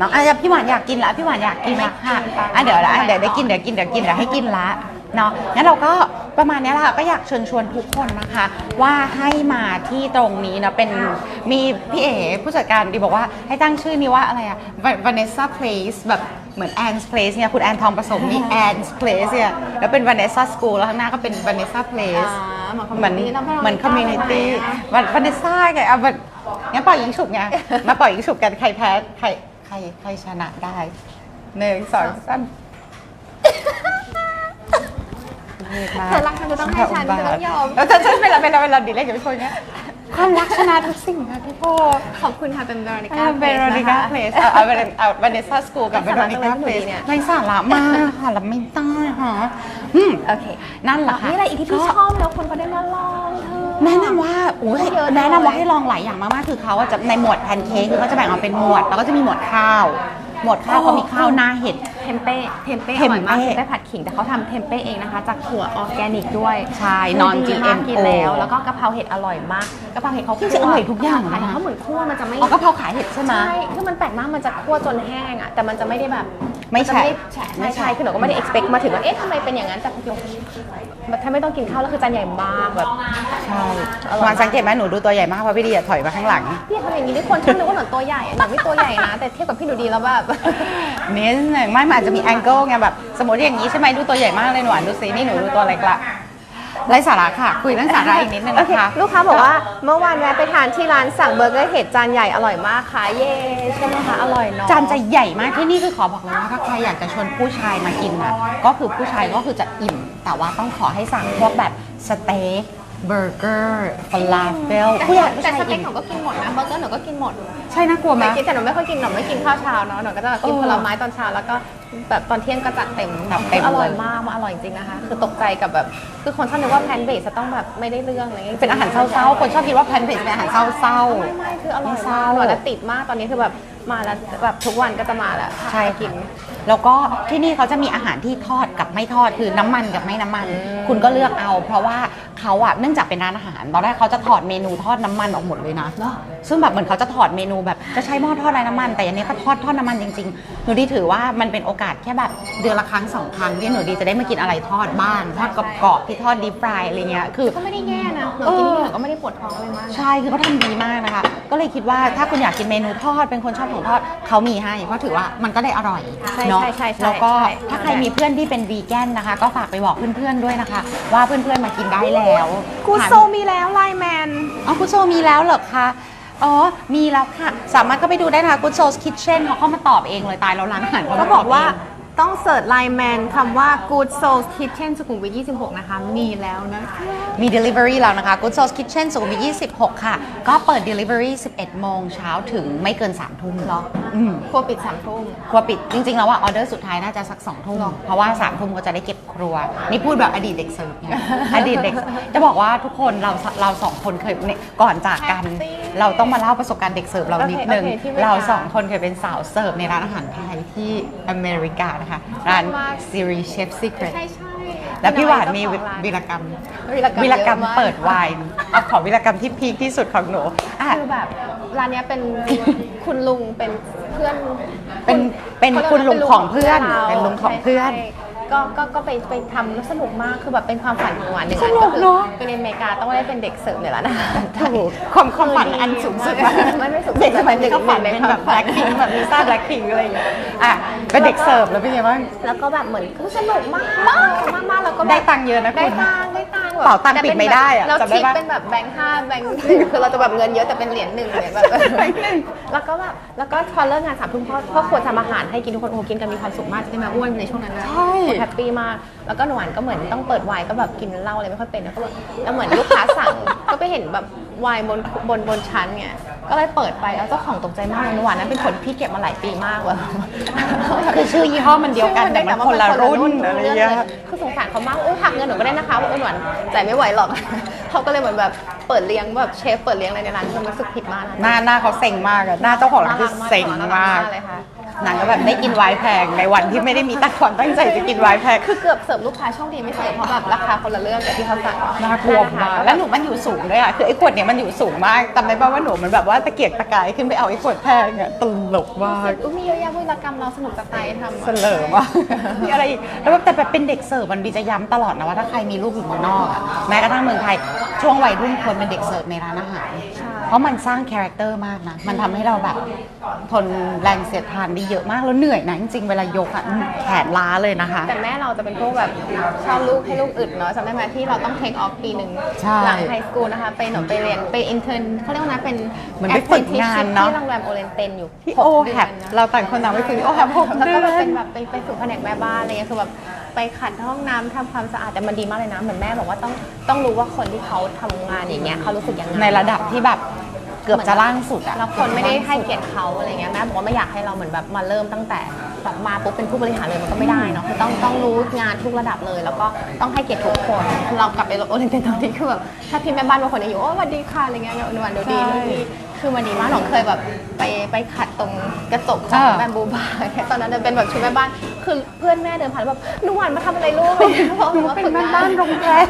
Speaker 1: น้องอาพี่หวานอยากกินละพี่หวานอยากกินละค่ะอะเดี๋ยวละเดี๋ยวได้กินเดี๋ยวกินเดี๋ยวกินเดี๋ยวให้กินละ เนาะงั้นเราก็ประมาณเนี้ยแหละค่ะก็อยากเชิญชวนทุกคนนะคะ ว่าให้มาที่ตรงนี้นะเป็นมีพี่เอ๋ผู้จัดการดีบอกว่าให้ตั้งชื่อนี้ว่าอะไรอะ Vanessa Place แบบเหมือน Anne's Place เนี่ยคุณแอนทองผสมนี่ Anne's Place เนี่ยแล้วเป็น Vanessa School แล้วข้างหน้าก็เป็น Vanessa Place
Speaker 2: อ่าเหมือน
Speaker 1: เหมือน
Speaker 2: community แล้ว
Speaker 1: เหมือน community
Speaker 2: แล้ว
Speaker 1: Vanessa ไงอะวันงั้นปล่อยยิงฉุบไงมาปล่อยยิงฉุบกันใครแพ้ใครใครใครชนะได้หนึ่งสองสาม
Speaker 2: เธอรักฉันจะต้องให้ฉันเธอต้องยอม
Speaker 1: แล้วฉันฉันเป็นอะไรเป็นอะไรเป็นอะไรดีเลยอย่าไปชนเนี้ยความรักชนะทุกสิ่งค่ะพี่โพ
Speaker 2: ขอบคุณค่ะเป็นเวโรนิ
Speaker 1: เอ
Speaker 2: ก้า
Speaker 1: อเบโรนิก้าเพลสเอาเป็นเอาเบเนซ่าสกูลกับเบโรนิก้าเพลส
Speaker 2: เนี่ย
Speaker 1: ในสาระมากค่ะรับไม่ได้ค่ะอืม
Speaker 2: โอเค
Speaker 1: นั่นแหละค่ะ
Speaker 2: นี่อะไรอีกที่พี่ชอบแล้วคนก็ได้มาลองเธอ
Speaker 1: แนะนำว่าอุ้ย
Speaker 2: เยอะเลย
Speaker 1: แนะนำว่าให้ลองหลายอย่างมากๆคือเขาอะจะในหมวดแพนเค้กคือเขาจะแบ่งออกเป็นหมวด แล้วก็จะมีหมวดข้าว หมวดข้าวเขามีข้าวหน้าเห็ด
Speaker 2: เทมเป้เทมเป้อ
Speaker 1: เทมเป้
Speaker 2: ร่อยมากได้ผัดขิงแต่เขาทำเทมเป้เองนะคะ จากถั่วออร์แกนิกด้วย
Speaker 1: ใช่ non
Speaker 2: ดีมาก
Speaker 1: GMO
Speaker 2: กินแล้วแล้วก็กะเพราเห็ดอร่อยมากกะเพราเห็ดเขา
Speaker 1: จริงๆอร่อยทุกอย่าง
Speaker 2: ใช่
Speaker 1: นะ
Speaker 2: เขาเหมือนคั่วมันจะไม่
Speaker 1: อ๋อกะเพราขายเห็ดใช่ไหม
Speaker 2: ใช่คือมันแปลกมากมันจะคั่วจนแห้งอะแต่มันจะไม่ได้แบบ
Speaker 1: ไม่
Speaker 2: นจะ
Speaker 1: แฉะ
Speaker 2: แฉะ
Speaker 1: ไม่
Speaker 2: ใช่
Speaker 1: แฉะ
Speaker 2: ใช่คือหนูก็ไม่ได้ expect มาถึงว่าเอ๊ะทำไมเป็นอย่างนั้นแต่จริงๆ แบบถ้าไม่ต้องกินข้าวแล้วคือจานใหญ่มากแบบ
Speaker 1: ใช่วานสังเกตไหมหนูดูตัวใหญ่มากเพราะพี่ดีอะถอยมาข้างหลัง
Speaker 2: พี่ทำอย่างนี้ทุกคนชอบนึกว่าหนูตัวใหญ่อะหนูไม่ตัวใหญ่นะ แต่เทียบกับพี่หนูดีแล้วแบบ
Speaker 1: นิดหนึ่งไม่มันอาจจะมีแองเกิลไงแบบสมมติอย่างนี้ใช่ไหมดูตัวใหญ่มากเลยหนูอ่านดูสินี่หนูดูตัวเล็กละไรสาระค่ะ คุยเรื่องสาระอีกนิดนึง
Speaker 2: โอ
Speaker 1: นะ
Speaker 2: เค
Speaker 1: คะ
Speaker 2: ลูกค้าบอกว่าเมื่อวานแวะไปทานที่ร้านสั่งเบอร์เกอร์เห็ดจานใหญ่อร่อยมากค่ะเย้ใช่ไหมคะอร่อยเนาะ
Speaker 1: จานจะใหญ่มากที่นี่คือขอบอกเลยว่าถ้าใครอยากจะชวนผู้ชายมากินอะก็คือผู้ชายก็คือจะอิ่ม แต่ว่าต้องขอให้สั่งพวกแบบสเต็กเบอร์เกอร์ฟลาเฟลผู้ใหญ่ผู้
Speaker 2: แต่
Speaker 1: ชาย
Speaker 2: สเต็
Speaker 1: อิ่
Speaker 2: ก
Speaker 1: ม
Speaker 2: หนูก็กินหมดนะเบอร์เกอร์หนูก็กินหมด
Speaker 1: ใช่น่ากลัวไหม
Speaker 2: ไม่กินแต่หนูไม่ค่อยกินหนูไม่กินข้าวเช้าเนาะหนูก็จะกิน
Speaker 1: เออ
Speaker 2: ผลไม้ตอนเช้าแล้วก็แบบตอนเที่ยงก็จัดเต็ม
Speaker 1: จัดเต็ม
Speaker 2: อร่อย
Speaker 1: เลย
Speaker 2: มากมันอร่อยจริงๆนะคะ คือตกใจกับแบบคือคนชอบนึกว่าแพนเบสจะต้องแบบไม่ได้เรื่องอะไรเงี้ย
Speaker 1: เป็นอาหารเศร้าๆ คนชอบคิดว่าแพนเค้กเป็นอาหารเศร้า
Speaker 2: ไม่ไม่คืออร่อย
Speaker 1: ไม่เศ
Speaker 2: มา
Speaker 1: ร้า
Speaker 2: กอร่อยและติดมากตอนนี้คือแบบมาแล้วแบบทุกวันก็จะมาแล้ว
Speaker 1: ใช่
Speaker 2: กิ
Speaker 1: กิ
Speaker 2: น
Speaker 1: น แล้วก็ที่นี่เขาจะมีอาหารที่ทอดกับไม่ทอดคือน้ำมันกับไม่น้ำมัน คุณก็เลือกเอา เพราะว่าเขาอะเนื่องจากเป็นร้านอาหารตอนแรกเขาจะถอดเมนูทอดน้ำมันออกหมดเลยนะซึ่งแบบเหมือนเขาจะถอดเมนูแบบจะใช้หม้อทอดไร้น้ำมัน แต่อันนี้เขาทอดทอดน้ำมันจริงๆหนูดีถือว่ามันเป็นโอกาสแค่แบบเดือนละครั้งสองครั้งที่หนูดีจะได้มากินอะไรทอดบ้างทอดกรอบๆที่ทอดดีฟรายอะไรเงี้ยคือ
Speaker 2: ก็ไม่ได้แย่นะหนู
Speaker 1: เออ
Speaker 2: กินที่หนูก็ไม่ได้ปวดท้องอะไรมาก
Speaker 1: ใช่คือเขาทำดีมากนะคะ ก็เลยคิดว่าถ้าคุณอยากกินเมนูทอดเป็นคนชอบของทอดเขามีให้เพราะถือว่ามันก็ได้อร่อย
Speaker 2: ใช่
Speaker 1: เนาะ
Speaker 2: ใช่ใช่ใช่
Speaker 1: แล้วก็
Speaker 2: ใช่
Speaker 1: ถ้าใครมีเพื่อนที่เป็นวีแกนนะคะ ก็ฝากไปบอกเพื่อนๆด้วยนะคะ ว่าเพื่อนๆมากินได้แล้ว
Speaker 2: กูโซ
Speaker 1: ถาม
Speaker 2: มีแล้วไลแมน
Speaker 1: อ๋อกุโซมีแล้วเหรอคะอ๋อมีแล้วค่ะ สามารถก็ไปดูได้นะคะกุโซคิ t เช่นเขาเข้ามาตอบเองเลยตายแล้วร้านอาหารเขา
Speaker 2: ก็
Speaker 1: มา
Speaker 2: บ
Speaker 1: ต
Speaker 2: อกว่า
Speaker 1: เง
Speaker 2: ต้องเสิร์ชไลแมนคำว่า Good Soul Kitchen สุขุมวิท26 นะคะ มีแล้วนะคะ
Speaker 1: มี Delivery แล้วนะคะ Good Souls Kitchen สุขุมวิท26 ค่ะ ก็เปิด Delivery 11 โมงเช้าถึงไม่เกิน 3 ทุ่มเหรออืม
Speaker 2: ครัวปิดสามทุ่ม
Speaker 1: ครัวปิด จริง ๆ แล้วว่าออเดอร์สุดท้ายน่าจะสักสองทุ่ม เพราะว่าสามทุ่มก็จะได้เก็บครัว นี่พูดแบบอดีตเด็กเสิร์ฟไงอดีตเด็ก จะบอกว่าทุกคนเราเราสองคนเคยเนี่ยก่อนจากกัน
Speaker 2: แฮปปี้
Speaker 1: เราต้องมาเล่าประสบการณ์เด็กเสิร์ฟเรานิดนึง
Speaker 2: โอเคโอเคที่อเมริกา
Speaker 1: เราสองคนเคยเป็นสาวเสิร์ฟในร้านอาหารไทยที่อเมริกานะคะร้าน
Speaker 2: มาก
Speaker 1: Series Chef Secret
Speaker 2: ใช่ใช่
Speaker 1: แล้วพี่หวานมี
Speaker 2: เจ้ของ
Speaker 1: วี
Speaker 2: ร้าน
Speaker 1: รกรรม
Speaker 2: วีรกรรม
Speaker 1: วีรกรรม
Speaker 2: เยอะมาก
Speaker 1: เปิดไวน์เอาขอวีรกรรมที่พีคที่สุดของหนูอะ
Speaker 2: คือแบบร้านเนี้ยเป็นคุณลุงเป็นเพื่อน
Speaker 1: เป็นเป็น
Speaker 2: ขารียก
Speaker 1: คุณลุง
Speaker 2: ว่า
Speaker 1: ของเพื่อน
Speaker 2: รา
Speaker 1: เป็นลุงของเพื่อน
Speaker 2: ใช่ใช่ ก็ก็ก็ไปไปทำแล้วสนุกมากคือแบบเป็นความฝันของหวานหนึ่ง
Speaker 1: ส
Speaker 2: อัน
Speaker 1: นุ
Speaker 2: ก็
Speaker 1: ก
Speaker 2: คือ
Speaker 1: เนอะ
Speaker 2: ไปเรียนอเมริกาต้องได้เป็นเด็กเสิร์ฟในร้านอาหาร
Speaker 1: ถูกความความฝันอันสูงสุด
Speaker 2: ไม่ไม่สูงสุด
Speaker 1: เด็กสมัยนี้ก็ฝัน
Speaker 2: หนึ่ง
Speaker 1: เป็นแบบ
Speaker 2: ใน
Speaker 1: แบ
Speaker 2: ความฝั
Speaker 1: ล็
Speaker 2: น
Speaker 1: คพิงแบบลิซ่าแบล็คพิงอะไรอย่างเงี้ยอะเป็นเด็กเสิร์ฟแล้วเป็นไงบ้าง
Speaker 2: แล้วก็แบบเหมือนคือสนุกมากมากมากมากแล้วก็แบบ
Speaker 1: ได้ตังค์เยอะนะคุณ
Speaker 2: ได้ตังค์ได้ตังค์แบบ
Speaker 1: เป๋าตังค์ปิดไม่ได้อะ
Speaker 2: แล้ว
Speaker 1: จำได้
Speaker 2: ทิป
Speaker 1: ปะ
Speaker 2: เป็นแบบแบงค์ห้าแบงค์คือเราจะแบบเงินเยอะแต่เป็นเหรียญหนึ่งเหรียญแบบ แล้วก็แบบแล้วก็พอเลิกงานสามทุ่มพ่อพ่อครัวทำอาหารให้กินทุกคนโอ้โหกินกันมีความสุขมากใช่ไหมอ้วนในช่วงนั้นนะ
Speaker 1: ใช่
Speaker 2: แฮปปี้มาก แล้วก็หนหวานก็เหมือนต้องเปิดไวน์ก็แบบกินเหล้าอะไรไม่ค่อยเป็นแล้วก็แบบแล้วเหมือนลูกค้าสั่ง ก็ไปเห็นแบบไวน์บนบนบนชั้นไง ก็เลยเปิดไปแล้วเจ้าของตกใจมากเลยหนหวานนั้นเป็นคนที่เก็บมาหลายปีมากเลย
Speaker 1: คือชื่อยี่ห้อมันเดียวกันแต่มันคนละรุ่นอะไรอย่างเงี้ย
Speaker 2: คือสงสารเขามากโอ้หักเงินหนูก็ได้นะคะว่าหนหวานจ่ายไม่ไหวหรอกเขาก็เลยเหมือนแบบเปิดเลี้ยงแบบเชฟเปิดเลี้ยงอะไรในร้านคือรู้สึกผิดมากนะ
Speaker 1: หน้าหน้าเขาเซ็งมากอะหน้าเจ้าของร้านคือเซ็ง
Speaker 2: น่รั
Speaker 1: มาก
Speaker 2: เลยค่ะ
Speaker 1: นางก็แบบได้กินไวน์แพงในวันที่ไม่ได้มีตั้งความตั้งใจจะกินไวน์แพง
Speaker 2: คือเกือบเสิร์ฟลูกค้าโชคดีไม่เสิร์ฟเพราะแบบราคาคนละเรื่องกับที่เขาสั่ง
Speaker 1: น่ากลัวมากแล้วหนูมันอยู่สูงด้วยอะ คือไอ้ขวดเนี้ยมันอยู่สูงมากจำได้ป่าวว่าหนูมันแบบว่าตะเกียกตะกายขึ้นไปเอาไอ้ขวดแพงอะตลกมาก
Speaker 2: อุ้ยมีเยอะแยะวิรกรรมเราสนุกจะตายทำ
Speaker 1: เสลอว่ะมีอะไรอีกแล้วแบบแต่แบบเป็นเด็กเสิร์ฟมันบีจะย้ำตลอดนะว่าถ้าใครมีลูกอยู่เมืองนอกอะแม้กระทั่งเมืองไทยช่วงวัยรุ่นควรเป็นเด็กเสิร์ฟในร้านอาหารเพราะมันสร้างคาแรคเตอร์มากนะมันทำให้เราแบบทนแรงเสียดทานได้เยอะมากแล้วเหนื่อยนะจริงๆเวลายกอะแขนล้าเลยนะคะ
Speaker 2: แต่แม่เราจะเป็นพวกแบบชอบลูกให้ลูกอึดเนาะจำได้ไหมที่เราต้องเทคออฟปีหนึ่ง
Speaker 1: ใช่
Speaker 2: หลังไฮสคูลนะคะ ไปหนูไปเรียนไปอินเทอร์เขาเรียกว่านะเป็น
Speaker 1: เหมือนไปฝึกงานเนอะ
Speaker 2: ที่โรงแรมโอเรนเตนอยู่
Speaker 1: ที่
Speaker 2: หก
Speaker 1: โอ
Speaker 2: เดื
Speaker 1: แฮ
Speaker 2: อน
Speaker 1: ป
Speaker 2: นะ
Speaker 1: เราต่างคนต่างไปคุยโอแฮปหก
Speaker 2: แล้ว
Speaker 1: เดื
Speaker 2: ก็แบบ
Speaker 1: อ
Speaker 2: เป็นนแบบไปไปสู่แผนกแม่บ้านอะไรเงี้ยคือแบบไปขัดห้องน้ำทำความสะอาดแต่มันดีมากเลยนะเหมือนแม่บอกว่าต้องต้องรู้ว่าคนที่เขาทำงานอย่างเงี้ยเขารู้สึกยังไง
Speaker 1: ในระดับที่แบบ เกือบจะล่างสุดอะ
Speaker 2: แล้วคนไม่ได้ให้เกียรติเขาอะไรเงี้ยแม่บอกว่าไม่อยากให้เราเหมือนแบบมาเริ่มตั้งแต่แบบมาปุ๊บเป็นผู้บริหารเลยมันก็ไม่ได้เนาะคือต้องต้องรู้งานทุกระดับเลย แล้วก็ต้องให้เกียรติทุกคน เรากลับไปโอลิมปิกตอนนี้คือแบบถ้าพี่แม่บ้านบางคนเนี่ยอยู่โอ้สวัสดีค่ะอะไรเงี้ยเดี๋ยววันเดี๋ยวดีนู่นนี่ คือมันดีมากหนูเคยแบบไปไปขัดตรงกระจกของแบมบูบาร์แค่ตอนนั้นเป็นแบบชุดแม่บ้าน คือเพื่อนแม่เดินผ่านแล้วแบบหนูหวานมาทำอะไรลูกเพราะ
Speaker 1: หนู
Speaker 2: ว่า
Speaker 1: เป็น
Speaker 2: ฝึก
Speaker 1: แม่
Speaker 2: งาน
Speaker 1: บ้านโรงแรม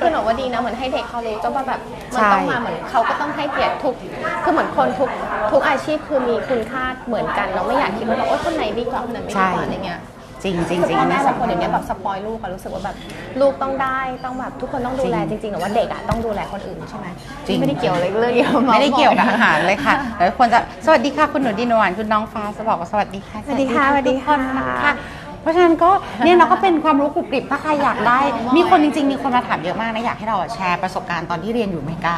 Speaker 2: คือหนูว่าดีนะเหมือนให้เด็กเขารู้จ้าว่าแบบมัน
Speaker 1: ใช่
Speaker 2: ต้องมาเหมือนเขาก็ต้องให้เกียรติทุกคือเหมือนคนทุกทุกอาชีพคือมีคุณค่าเหมือนกัน เราไม่อยากคิดว่าแบบโอ๊ยคนไหนดีกว่าคนไหนไม่ดีกว่าอะไรเงี้ย
Speaker 1: จริงจริง
Speaker 2: คือ
Speaker 1: จริง
Speaker 2: พ่อแม่
Speaker 1: นี่
Speaker 2: บาง
Speaker 1: สำ
Speaker 2: คน
Speaker 1: ญ
Speaker 2: อย่างเงี้ยแบบสปอยลูกอะรู้สึกว่าแบบลูกต้องได้ต้องแบบทุกคนต้องดูแล
Speaker 1: จ
Speaker 2: จ
Speaker 1: ริง
Speaker 2: ริงๆหรือว่าเด็กอะต้องดูแลคนอื่นใช่ไหม
Speaker 1: จริง
Speaker 2: ไม่ได้เกี่ยวอะไรเรื่องเดียวา
Speaker 1: ไม่ได้เกี่ยวกับ
Speaker 2: บ่
Speaker 1: อาหารเลยค่ะแล้วควรจะสวัสดีค่ะคุณหนูดีนวลคุณน้องฟ้าจะบอกว่าสวัสดีค่ะ
Speaker 2: สวัสดีค่ะสวัสดีค่ะ
Speaker 1: ทุกนนะคะ เพราะฉะนั้นก็เนี่ยเราก็เป็นความรู้กรุบกริบถ้าใครอยากได้ มีคนจริง ๆ มีคนมาถามเยอะมากนะอยากให้เราอะแชร์ประสบการณ์ตอนที่เรียนอยู่อเมริกา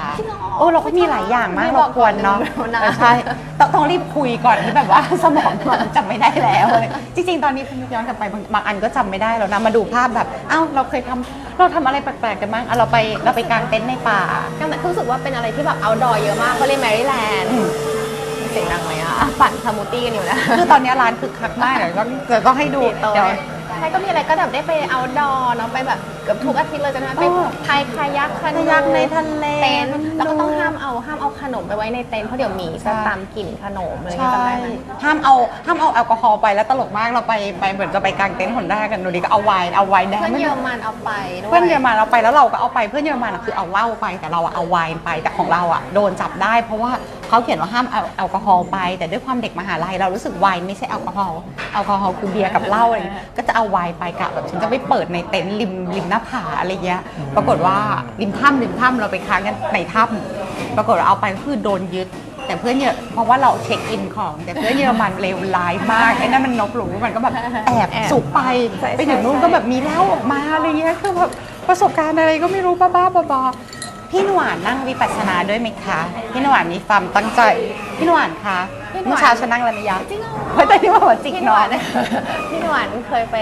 Speaker 1: โอ้เราก็มีหลายอย่างมากเราควรเนาะเออใช่ต้องต้องรีบคุยก่อนที่แบบว่า สมองมันจำไม่ได้แล้วอะไรจริง ๆ ตอนนี้คุณย้อนกลับไปบางบางอันก็จำไม่ได้แล้วนะมาดูภาพแบบอ้าวเราเคยทำเราทำอะไรแปลกๆกันบ้างอะเราไปเราไปกางเต็นท์ในป่า
Speaker 2: ก็รู้สึกว่าเป็นอะไรที่แบบเอาดอเยอะมากเขาเรียนแมริแลนด์เสียงดังไหมอะอะปั่นสมูทตี้กันอยู่นะ
Speaker 1: คือตอนนี้ร้านคึกคักมากเดี๋ยวต้องเดี๋ยวต้องให้ดู
Speaker 2: โต
Speaker 1: เดี๋ยว
Speaker 2: ใช่ก็มีอะไรก็แบบได้ไปเอาดอเนาะไปแบบเกือบทุกอาทิตย์เลยจะนะไป
Speaker 1: เออ
Speaker 2: พายคายักคานู
Speaker 1: คายักในทะเล
Speaker 2: เต็นท์
Speaker 1: มันดู
Speaker 2: แล้วก็ต้องห้ามเอาห้ามเอาขนมไปไว้ในเต็นท์เพราะเดี๋ยวหมีจะตามกลิ่นขนมอะไรอย่างเงี้ยจำได้ไหม
Speaker 1: ห้ามเอาห้ามเอาแอลกอฮอล์ไปแล้วตลกมากเราไปไปเหมือนจะไปกางเต็นท์หนแรกกันดูดิก็เอาไวน์เอาไวน์แดง
Speaker 2: เพื่อน
Speaker 1: ไม่
Speaker 2: เยอ
Speaker 1: ได้
Speaker 2: รมันเอาไปด้วย
Speaker 1: เพื่อนเยอรมันเราไปแล้วเราก็เอาไปเพื่อนเยอรมันอะคือเอาเหล้าไปแต่เราอะเอาไวน์ไปแต่ของเราอะโดนจับได้ เพราะว่า เขาเขียนว่าห้ามเอาแอลกอฮอล์ไป แต่ด้วยความเด็กมหาลัยเรารู้สึกไวน์ไม่ใช่แอลกอฮอล์แอลกอฮอล์คือเบียร์กับเหล้าอะไรอย่างเงี้ยก็จะเอาไวน์ไปกะแบบฉันจะไปเปิดในเต็นท์ริมริมหน้าผาอะไรเงี้ยปรากฏว่าริมถ้ำริมถ้ำเราไปค้างกันในถ้ำปรากฏว่าเอาไปก็คือโดนยึดแต่เพื่อนเยอะเพราะว่าเราเช็คอินของ แต่เพื่อนเยอรมันเลวร้ายมากไอ้นั่นมันนกหรูมันก็แบบแอบสุกไป
Speaker 2: ใช่
Speaker 1: ไปถึงนู่นก็แบบมีเหล้าออกมาอะไรเงี้ยคือแบบประสบการณ์อะไรก็ไม่รู้บ้าๆบอๆ พี่หนวานนั่งวิปัสสนาด้วยไหมคะ พี่หนวานมีความตั้งใจ พี่หนวานคะ
Speaker 2: พี่หนวาน
Speaker 1: เมื่อเช้าฉันนั่งแล้วไม่ยัก
Speaker 2: จริงเหรอ
Speaker 1: เพราะตอนนี้ว่าหัวจิก
Speaker 2: พี่
Speaker 1: น
Speaker 2: หน
Speaker 1: อ
Speaker 2: วานนพี่หนวานเคยไป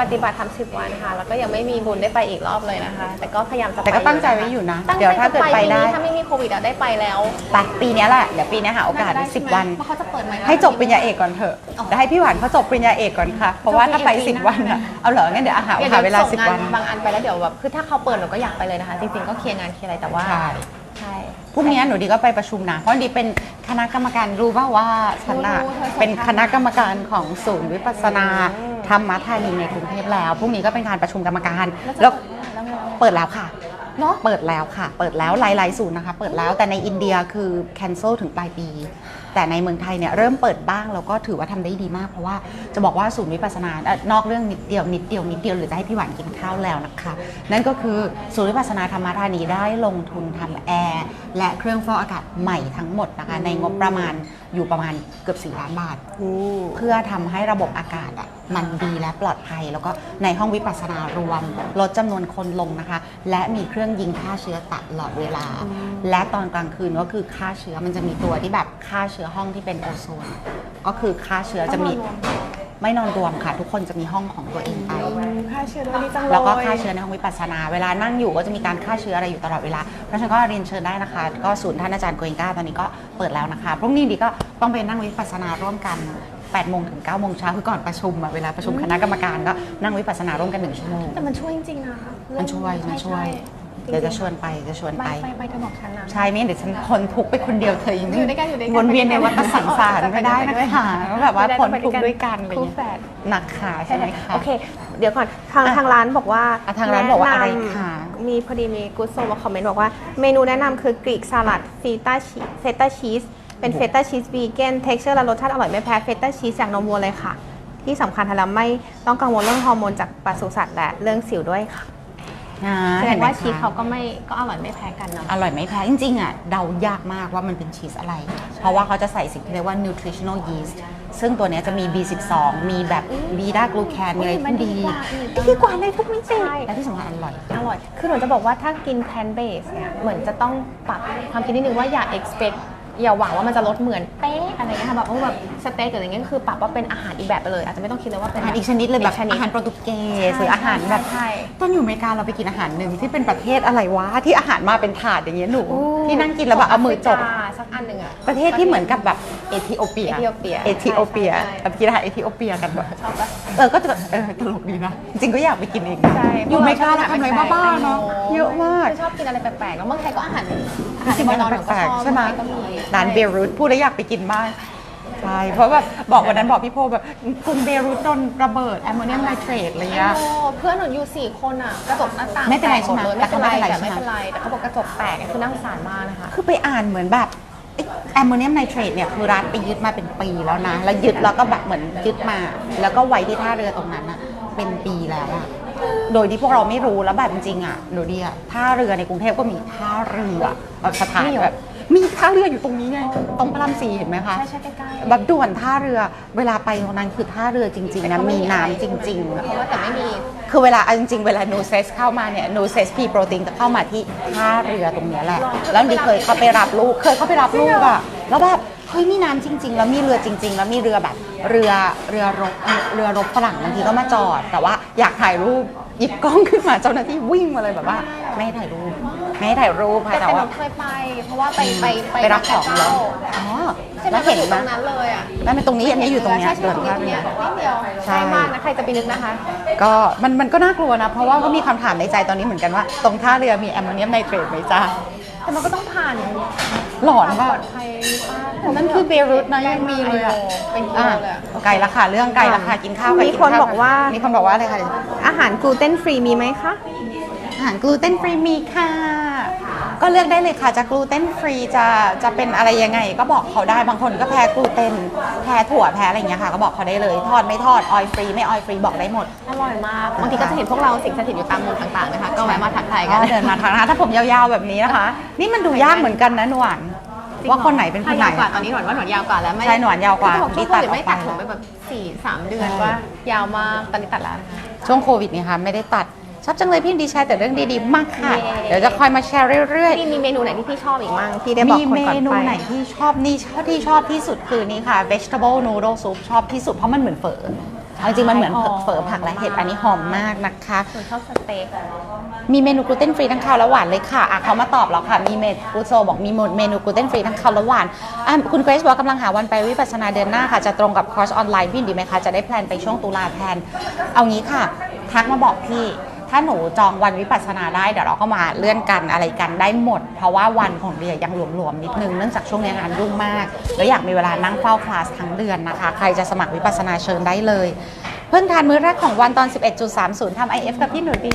Speaker 2: ปฏิบัติธรรมสิบวันค่ะ แล้วก็ยังไม่มีบุญได้ไปอีกรอบเลยนะคะ แต่ก็พยายามจะไป
Speaker 1: แต่ก็ตั้งใจไว้อยู่นะ
Speaker 2: ตั้งใจ
Speaker 1: เดี๋ยวถ้าเกิดไปได้
Speaker 2: จะปีนี้ถ้าไม่มีโควิดอะได้ไปแล้ว
Speaker 1: ไปปีเนี้ยแหละเดี๋ยวปีเนี้ยหาโอกาส
Speaker 2: น่จะได้
Speaker 1: สิบ
Speaker 2: ใช่ไม
Speaker 1: วัน
Speaker 2: เพราะเขาจะเปิดไหม
Speaker 1: ให้จบปริญญาเอกก่อนเถอะ
Speaker 2: อ๋อ
Speaker 1: เดี๋ยวให้พี่หวานเขาจบปริญญาเอกก่อนค่ะ เพราะว่าถ้าไป
Speaker 2: จบปริญญา
Speaker 1: สิบ
Speaker 2: เอก
Speaker 1: วันอะเอาเหรองั้นเดี๋ยวอาหา
Speaker 2: ดี๋ย
Speaker 1: หาเวลา
Speaker 2: ส่ง
Speaker 1: สิบ
Speaker 2: ง
Speaker 1: วัน
Speaker 2: บางอันไปแล้วเดี๋ยวแบบคือถ้าเขาเปิดหนูก็อยากไปเลยนะคะ จริงๆก็เคลียร์งานเคลียร์อะไรแต่ว่า
Speaker 1: ใช่
Speaker 2: ใช่
Speaker 1: พรุ่งนี้หนูดีก็ไปประชุมนะ เพราะดีเป็นคณะกรรมการรู้ป่าว่าฉันอะ
Speaker 2: รู้รู้เธอสัมภาษณ์
Speaker 1: เป็นคณะกรรมการของศูนย์วิปัสสนา
Speaker 2: อืม
Speaker 1: ธรรมธานีในกรุงเทพแล้ว พรุ่งนี้ก็เป็นการประชุมกรรมการ
Speaker 2: แล้ว
Speaker 1: แล้ว
Speaker 2: แล้วไง
Speaker 1: เปิดแล้วค่ะ
Speaker 2: เนาะ
Speaker 1: เปิดแล้วค่ะ เปิดแล้วหลายๆศูนย์นะคะ เปิดแล้วแต่ในอินเดียคือ cancel ถึงปลายปี แต่ในเมืองไทยเนี่ยเริ่มเปิดบ้างแล้วก็ถือว่าทำได้ดีมาก เพราะว่าจะบอกว่าศูนย์วิปัสสนาเอ่อนอกเรื่องนิดเดียวนิดเดียวนิดเดียวหรือจะให้พี่หวานกินข้าวแล้วนะคะ นั่นก็คือศูนย์วิปัสสนาธรรมธานีได้ลงทุนทำแอร์และเครื่องฟอกอากาศใหม่ทั้งหมดนะคะในงบประมาณอยู่ประมาณเกือบ4ล้านบาท เพื่อทำให้ระบบอากาศอะมันดีและปลอดภัย แล้วก็ในห้องวิปัสสนารวมลดจำนวนคนลงนะคะ และมีเครื่องยิงฆ่าเชื้อตลอดเวลา และตอนกลางคืนก็คือฆ่าเชื้อมันจะมีตัวที่แบบฆ่าเชื้อห้องที่เป็นโอโซน ก็คือฆ่าเชื้อจะมีไม่นอนรวมค่ะ ทุกคนจะมีห้องของตัวเองไป
Speaker 2: ค่าเชื้อด้วยดีจังเลย
Speaker 1: แล้วก็ฆ่าเชื้อในห้องวิปัสสนา เวลานั่งอยู่ก็จะมีการฆ่าเชื้ออะไรอยู่ตลอดเวลา เพราะฉะนั้นก็เรียนเชิญได้นะคะ ก็ศูนย์ท่านอาจารย์โกเอนก้าตอนนี้ก็เปิดแล้วนะคะพรุ่งนี้ดีก็ต้องไปนั่งวิปัสสนาร่วมกัน8โมงถึง9โมงเช้าคือก่อนประชุมอะเวลาประชุมคณะกรรมการก็นั่งวิปัสสนาร่วมกันหนึ่งชั่วโมง
Speaker 2: แต่มันช่วยจริงๆนะ
Speaker 1: มันช่วยมันช่วย
Speaker 2: จ
Speaker 1: เดี๋ยวจะชวนไปจะชวน
Speaker 2: ไป
Speaker 1: ไป
Speaker 2: ไปไปเธอบอกฉันนะ
Speaker 1: ใช่ไม่งั้นเดี๋ยวฉันทนทุกข์ไปคนเดียวเธอยัง
Speaker 2: อยู่ด้วยกันอยู่ด้วยกัน
Speaker 1: วนเวียนในวัฏสังสารไม่ได้นะคะแบบว่าทนทุกข์ด้วยกันอะไร
Speaker 2: คู่
Speaker 1: เงี้ย
Speaker 2: แฝด
Speaker 1: หนักขาใช่ไหมคะ
Speaker 2: โอเค เดี๋ยวก่อน ทาง
Speaker 1: อะ
Speaker 2: ทางร้านบอกว่า
Speaker 1: อะทางร้านบอกว่าอะไร
Speaker 2: แนนำ
Speaker 1: คะ
Speaker 2: มีพอดีมีกู๊ดโซมาคอมเมนต์บอกว่า เมนูแนะนำคือกรีกสลัดฟีต้าชีเฟต้าชีสเป็นเฟต้าชีสวีแกนเท็กเจอร์และรสชาติอร่อยไม่แพ้เฟต้าชีสจากนมวัวเลยค่ะ ที่สำคัญทานแล้วไม่ต้องกังวลเรื่องฮอร์โมนจากปศุสัตว์และเรื่องสิวด้วยค่ะ
Speaker 1: อ่า
Speaker 2: แสด
Speaker 1: ห็น
Speaker 2: ง
Speaker 1: ไหม
Speaker 2: ว่า
Speaker 1: คะ
Speaker 2: ชีสเขาก็ไม่ก็อร่อยไม่แพ้กันเนาะ
Speaker 1: อร่อยไม่แพ้จริงๆอะเดายากมากว่ามันเป็นชีสอะไร เพราะว่าเขาจะใส่สิ่งที่เรียกว่า nutritional yeast ซึ่งตัวเนี้ยจะมี B12 มีแบบบีดากลูแคนมีอะไรที่ดี
Speaker 2: ดีกว่าในทุกมิติ
Speaker 1: และที่สำคัญอร่อย
Speaker 2: อร่อย คือหนูจะบอกว่าถ้ากิน plant base เนี่ย เหมือนจะต้องปรับความคิดนิดนึงว่าอย่า expect อย่าหวังว่ามันจะลดเหมือนเป๊ะอะไรเงี้ยค่ะแบบว่าแบบสเต็กหรืออะไรเงี้ยก็คือปรับว่าเป็นอาหารอีกแบบไปเลย อาจจะไม่ต้องคิดเลยว่าเป็น
Speaker 1: อาหารอีกชนิดเลยแบบ
Speaker 2: กชนิด
Speaker 1: อาหารโปรตุเกส
Speaker 2: ใช่
Speaker 1: หรืออาหารแบบ
Speaker 2: ใช่
Speaker 1: ตอนอยู่อเมริกาเราไปกินอาหารหนึ่งที่เป็นประเทศอะไรวะที่อาหารมาเป็นถาดอย่างเงี้ยหนูที่นั่งกินแล้วแบบเอามือจบ
Speaker 2: ขงแฟริกาสักอันหนึ่งอะ
Speaker 1: ประเทศที่เหมือนกับแบบเอธิโอเปีย
Speaker 2: เอธิโอเปีย
Speaker 1: เอธิโอเปีย
Speaker 2: ใช่ใช่
Speaker 1: แบบกินอาหารเอธิโอเปียกันแบบ
Speaker 2: ชอบปะ
Speaker 1: เออก็จะเออตลกดีนะจริงๆก็อยากไปกินเอง
Speaker 2: ใช่
Speaker 1: อยู่อเมริกาเราทำอะไรบ้าๆเนาะเยอะมาก
Speaker 2: คือชอบกินอะไรแปลกๆแล้วเมืองไทยก็อาหารอา
Speaker 1: จ
Speaker 2: หาร
Speaker 1: ริงๆ
Speaker 2: บ้า
Speaker 1: มัน
Speaker 2: นเราหนูก็
Speaker 1: แปล
Speaker 2: ช
Speaker 1: ก
Speaker 2: อบ
Speaker 1: ๆใช่ไหม
Speaker 2: เองทยก็มี
Speaker 1: ร้านเบรุตพูดแล้วอยากไปกินมากใช่เพราะแบบบอกวันนั้นบอกพี่โพแบบกรุงเบรุตโดนระเบิดแอมโมเนียมไนเตรตอะไรเงี้ย
Speaker 2: โอ้เพื่อนหนูอยู่สี่คนอะกระจกหน้าต่าง
Speaker 1: ไม่เป็นไร
Speaker 2: แตกหดเลย
Speaker 1: ใช่ไหม
Speaker 2: ไม่เป็นไร
Speaker 1: แต่
Speaker 2: แต่
Speaker 1: เขาไม่
Speaker 2: ไม่
Speaker 1: เป็
Speaker 2: เป็นน
Speaker 1: ไร
Speaker 2: ไรแต่เขาบอกกระจกแตกเนี่ยคือน่าสงสารมากนะคะ
Speaker 1: คือไปอ่านเหมือนแบบแอมโมเนียมไนเตรตเนี่ยคือร้านไปยึดมาเป็นปีแล้วนะ แล้วยึดแล้วก็แบบเหมือนยึดมา แล้วก็ไว้ที่ท่าเรือตรงนั้นอะเป็นปีแล้วอะโดยที่พวกเราไม่รู้แล้วแบบจริงๆอะหนูดีอะท่าเรือในกรุงเทพก็มีท่าเรือแบบสถาน
Speaker 2: มีเหรอ
Speaker 1: แบบ มีท่าเรืออยู่ตรงนี้ไงตรงพระรามสี่เห็นไหมคะ
Speaker 2: ใช่ใช่ใกล้ๆ
Speaker 1: แบบด่วนท่าเรือเวลาไปตรงนั้นคือท่าเรือจริงๆนะมีน้ำจริง ๆ
Speaker 2: เพราะว่าแต่ไม่มี
Speaker 1: คือเวลาเอาจริงๆ เวลา นูเซสเข้ามาเนี่ย นูเซสพีโปรตีนจะเข้ามาที่ท่าเรือตรงเนี้ยแหละ
Speaker 2: หรอ
Speaker 1: แล้วดีเคยเข้าไปรับลูก เคยเข้าไปรับลูกอะแล้วแบบ เฮ้ย มีน้ำจริง ๆ แล้วมีเรือจริง ๆ แล้วมีเรือแบบ เรือ เรือรบเรือรบฝรั่งบางทีก็มาจอด แต่ว่าอยากถ่ายรูป หยิบกล้องขึ้นมาเจ้าหน้าที่วิ่งมาเลยแบบว่า ไม่ให้ถ่ายรูปไม่ ให้ถ่ายรูปค่ะ
Speaker 2: แต่
Speaker 1: แต่
Speaker 2: แต่ห
Speaker 1: ว่า
Speaker 2: นูเคยไป เพราะว่าไปไป
Speaker 1: ไปรับของ
Speaker 2: แล้
Speaker 1: แล้ว
Speaker 2: ว
Speaker 1: อ๋อ
Speaker 2: ใช่ไหม
Speaker 1: แล้ว
Speaker 2: เห็
Speaker 1: เห็
Speaker 2: น
Speaker 1: น
Speaker 2: ต
Speaker 1: ไห
Speaker 2: ร
Speaker 1: ม
Speaker 2: งนั้นเลยอะ
Speaker 1: แล้วมันตรงนี้อันนี้อยู่ตรงเนี้ย
Speaker 2: ใช่ใช่
Speaker 1: เดิน
Speaker 2: ตรง
Speaker 1: เข้า
Speaker 2: นี้
Speaker 1: เรือ
Speaker 2: นิดเดียว
Speaker 1: ใช่
Speaker 2: ใช่มากนะใครจะไปนึกนะคะ
Speaker 1: ก็มันมันก็น่ากลัวนะ เพราะว่าก็มีคำถามในใจตอนนี้เหมือนกันว่า ตรงท่าเรือมีแอมโมเนียมไนเตรตไหมจ้า
Speaker 2: แต่มันก็ต้องผ่าน
Speaker 1: หลอน
Speaker 2: ปล
Speaker 1: ป่ะ
Speaker 2: อดภัยป้า
Speaker 1: นั่นคือเบรุตนะยังมีเลยอะ
Speaker 2: เป็นกิโล
Speaker 1: อะ
Speaker 2: เลยอะ
Speaker 1: ไก่ราคาเรื่องไก่ราคากินข้าวไก่
Speaker 2: มี
Speaker 1: กิ
Speaker 2: คน
Speaker 1: ข้
Speaker 2: บอกว่า
Speaker 1: มี คนบอกว่าอะไรคะ
Speaker 2: อาหารกลูเตนฟรีมีไหมคะ
Speaker 1: อาหารกลูเตนฟรีมีค่ะ ก็เลือกได้เลยค่ะจะกลูเตนฟรีจะจะเป็นอะไรยังไง ก็บอกเขาได้บางคนก็แพ้กลูเตนแพ้ถั่วแพ้อะไรอย่างเงี้ยค่ะ ก็บอกเขาได้เลยทอดไม่ทอดออยฟรีไม่ออยฟรีบอกได้หมด
Speaker 2: อร่อยมากบางทีก็จะเห็นพวกเราสิ่งสถิตอยู่ตามมุมต่างๆนะคะ ก็แวะมาทักทายกั
Speaker 1: ก็
Speaker 2: น
Speaker 1: เดินมาทางหน้าถ้าผมยาวๆแบบนี้นะคะ นี่มันดูยากเหมือนกันนะหนวลว่าคนไหนเป็นคนไหน
Speaker 2: ยาวกว่าตอนนี้หนวดว่าหนวดยาวกว่าแล้วไม่
Speaker 1: ใช่หนวดยาวกว่า
Speaker 2: จะบอกช่วงโควิด
Speaker 1: ที่
Speaker 2: ไม่
Speaker 1: ตั
Speaker 2: ตั
Speaker 1: ด
Speaker 2: ด
Speaker 1: ออกไป
Speaker 2: ผมไปแบบสี่สามเดือนว่ายาวมากตอนนี้ตัดแล้วนะคะ
Speaker 1: ช่วงโควิดนี่ค่ะไม่ได้ตัด ชอบจังเลยพี่ดีแชร์แต่เรื่องดีๆ มากค่ะ
Speaker 2: เย้
Speaker 1: เดี๋ยวจะคอยมาแชร์เรื่อย
Speaker 2: พี่มีเมนูไหนที่พี่ชอบอีกมั่งพี่ได้
Speaker 1: ๆ
Speaker 2: บอก
Speaker 1: มี
Speaker 2: คน
Speaker 1: เม
Speaker 2: ก่อน
Speaker 1: นู
Speaker 2: ไป
Speaker 1: ไหนที่ชอบนี่ชอบที่ชอบที่สุดคือนี่ค่ะ vegetable noodle soup ชอบที่สุดเพราะมันเหมือนเฝอเอาจริงๆมันเหมือน
Speaker 2: หอม
Speaker 1: เฝอผักและเห็ดอันนี้หอมมากนะคะ
Speaker 2: หนูชอบสเต็ก
Speaker 1: มีเมนูกลูเตนฟรีทั้งคาวและหวานเลยค่ะอะเขามาตอบแล้วค่ะ มีเมนูโซบอกมีเมนูกลูเตนฟรีทั้งคาวและหวานอะคุณเกรซบอกกำลังหาวันไปวิปัสสนาเดือนหน้าค่ะ จะตรงกับคอร์สออนไลน์พี่ดีไหมคะ จะได้แพลนไปช่วงตุลาแทน เอางี้ค่ะ ทักมาบอกพี่ ถ้าหนูจองวันวิปัสสนาได้เดี๋ยวเราก็มาเลื่อนกันอะไรกันได้หมด เพราะว่าวันของเดียยังหลวมๆนิดนึงเนื่องจากช่วงนี้งานยุ่งมาก แล้วอยากมีเวลานั่งเฝ้าคลาสทั้งเดือนนะคะ ใครจะสมัครวิปัสสนาเชิญได้เลย เพิ่งทานมื้อแรกของวันตอน 11.30ทำ IF กับพี่หนูดี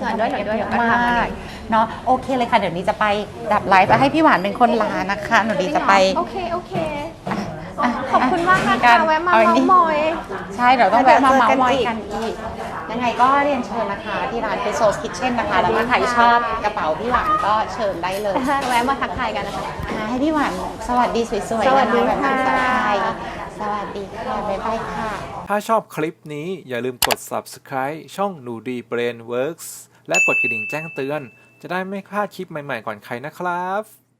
Speaker 2: หน่อยด้วยหน่อยด้วย
Speaker 1: เยอะมากเนาะโอเคเลยค่ะเดี๋ยวนี้จะไปดับไลฟ์ให้พี่หวานเป็นคนลานะคะ หนูดีจะไป
Speaker 2: โอเคโอเค
Speaker 1: อะ
Speaker 2: ขอบคุณมากนะ
Speaker 1: กั
Speaker 2: คะ
Speaker 1: น
Speaker 2: แวะมา
Speaker 1: เอาอัน
Speaker 2: เมา
Speaker 1: นี้
Speaker 2: ส์มอย
Speaker 1: ใช่เดี๋ยวต้องแวะมา
Speaker 2: เจอ
Speaker 1: เมา
Speaker 2: กัน
Speaker 1: ส์มอย
Speaker 2: อีก
Speaker 1: กันอีก ยังไงก็เรียนเชิญนะคะ ที่ร้านเปโซสคิทเช่นนะคะ แล้วก็ใครชอบกระเป๋าพี่หวานก็เชิญได้เลย
Speaker 2: แวะมาทักทายกันนะคะ
Speaker 1: อ่าให้พี่หวานสวัสดีสวยๆ
Speaker 2: สวัสดี
Speaker 1: นแบบนั้น
Speaker 2: ค่ะ
Speaker 1: สบายสวัสดีค่ะ บ๊ายบายค่ะ
Speaker 3: ถ้าชอบคลิปนี้อย่าลืมกด subscribe ช่องหนูดี Brain Works และกดกระดิ่งแจ้งเตือน จะได้ไม่พลาดคลิปใหม่ๆก่อนใครนะครับ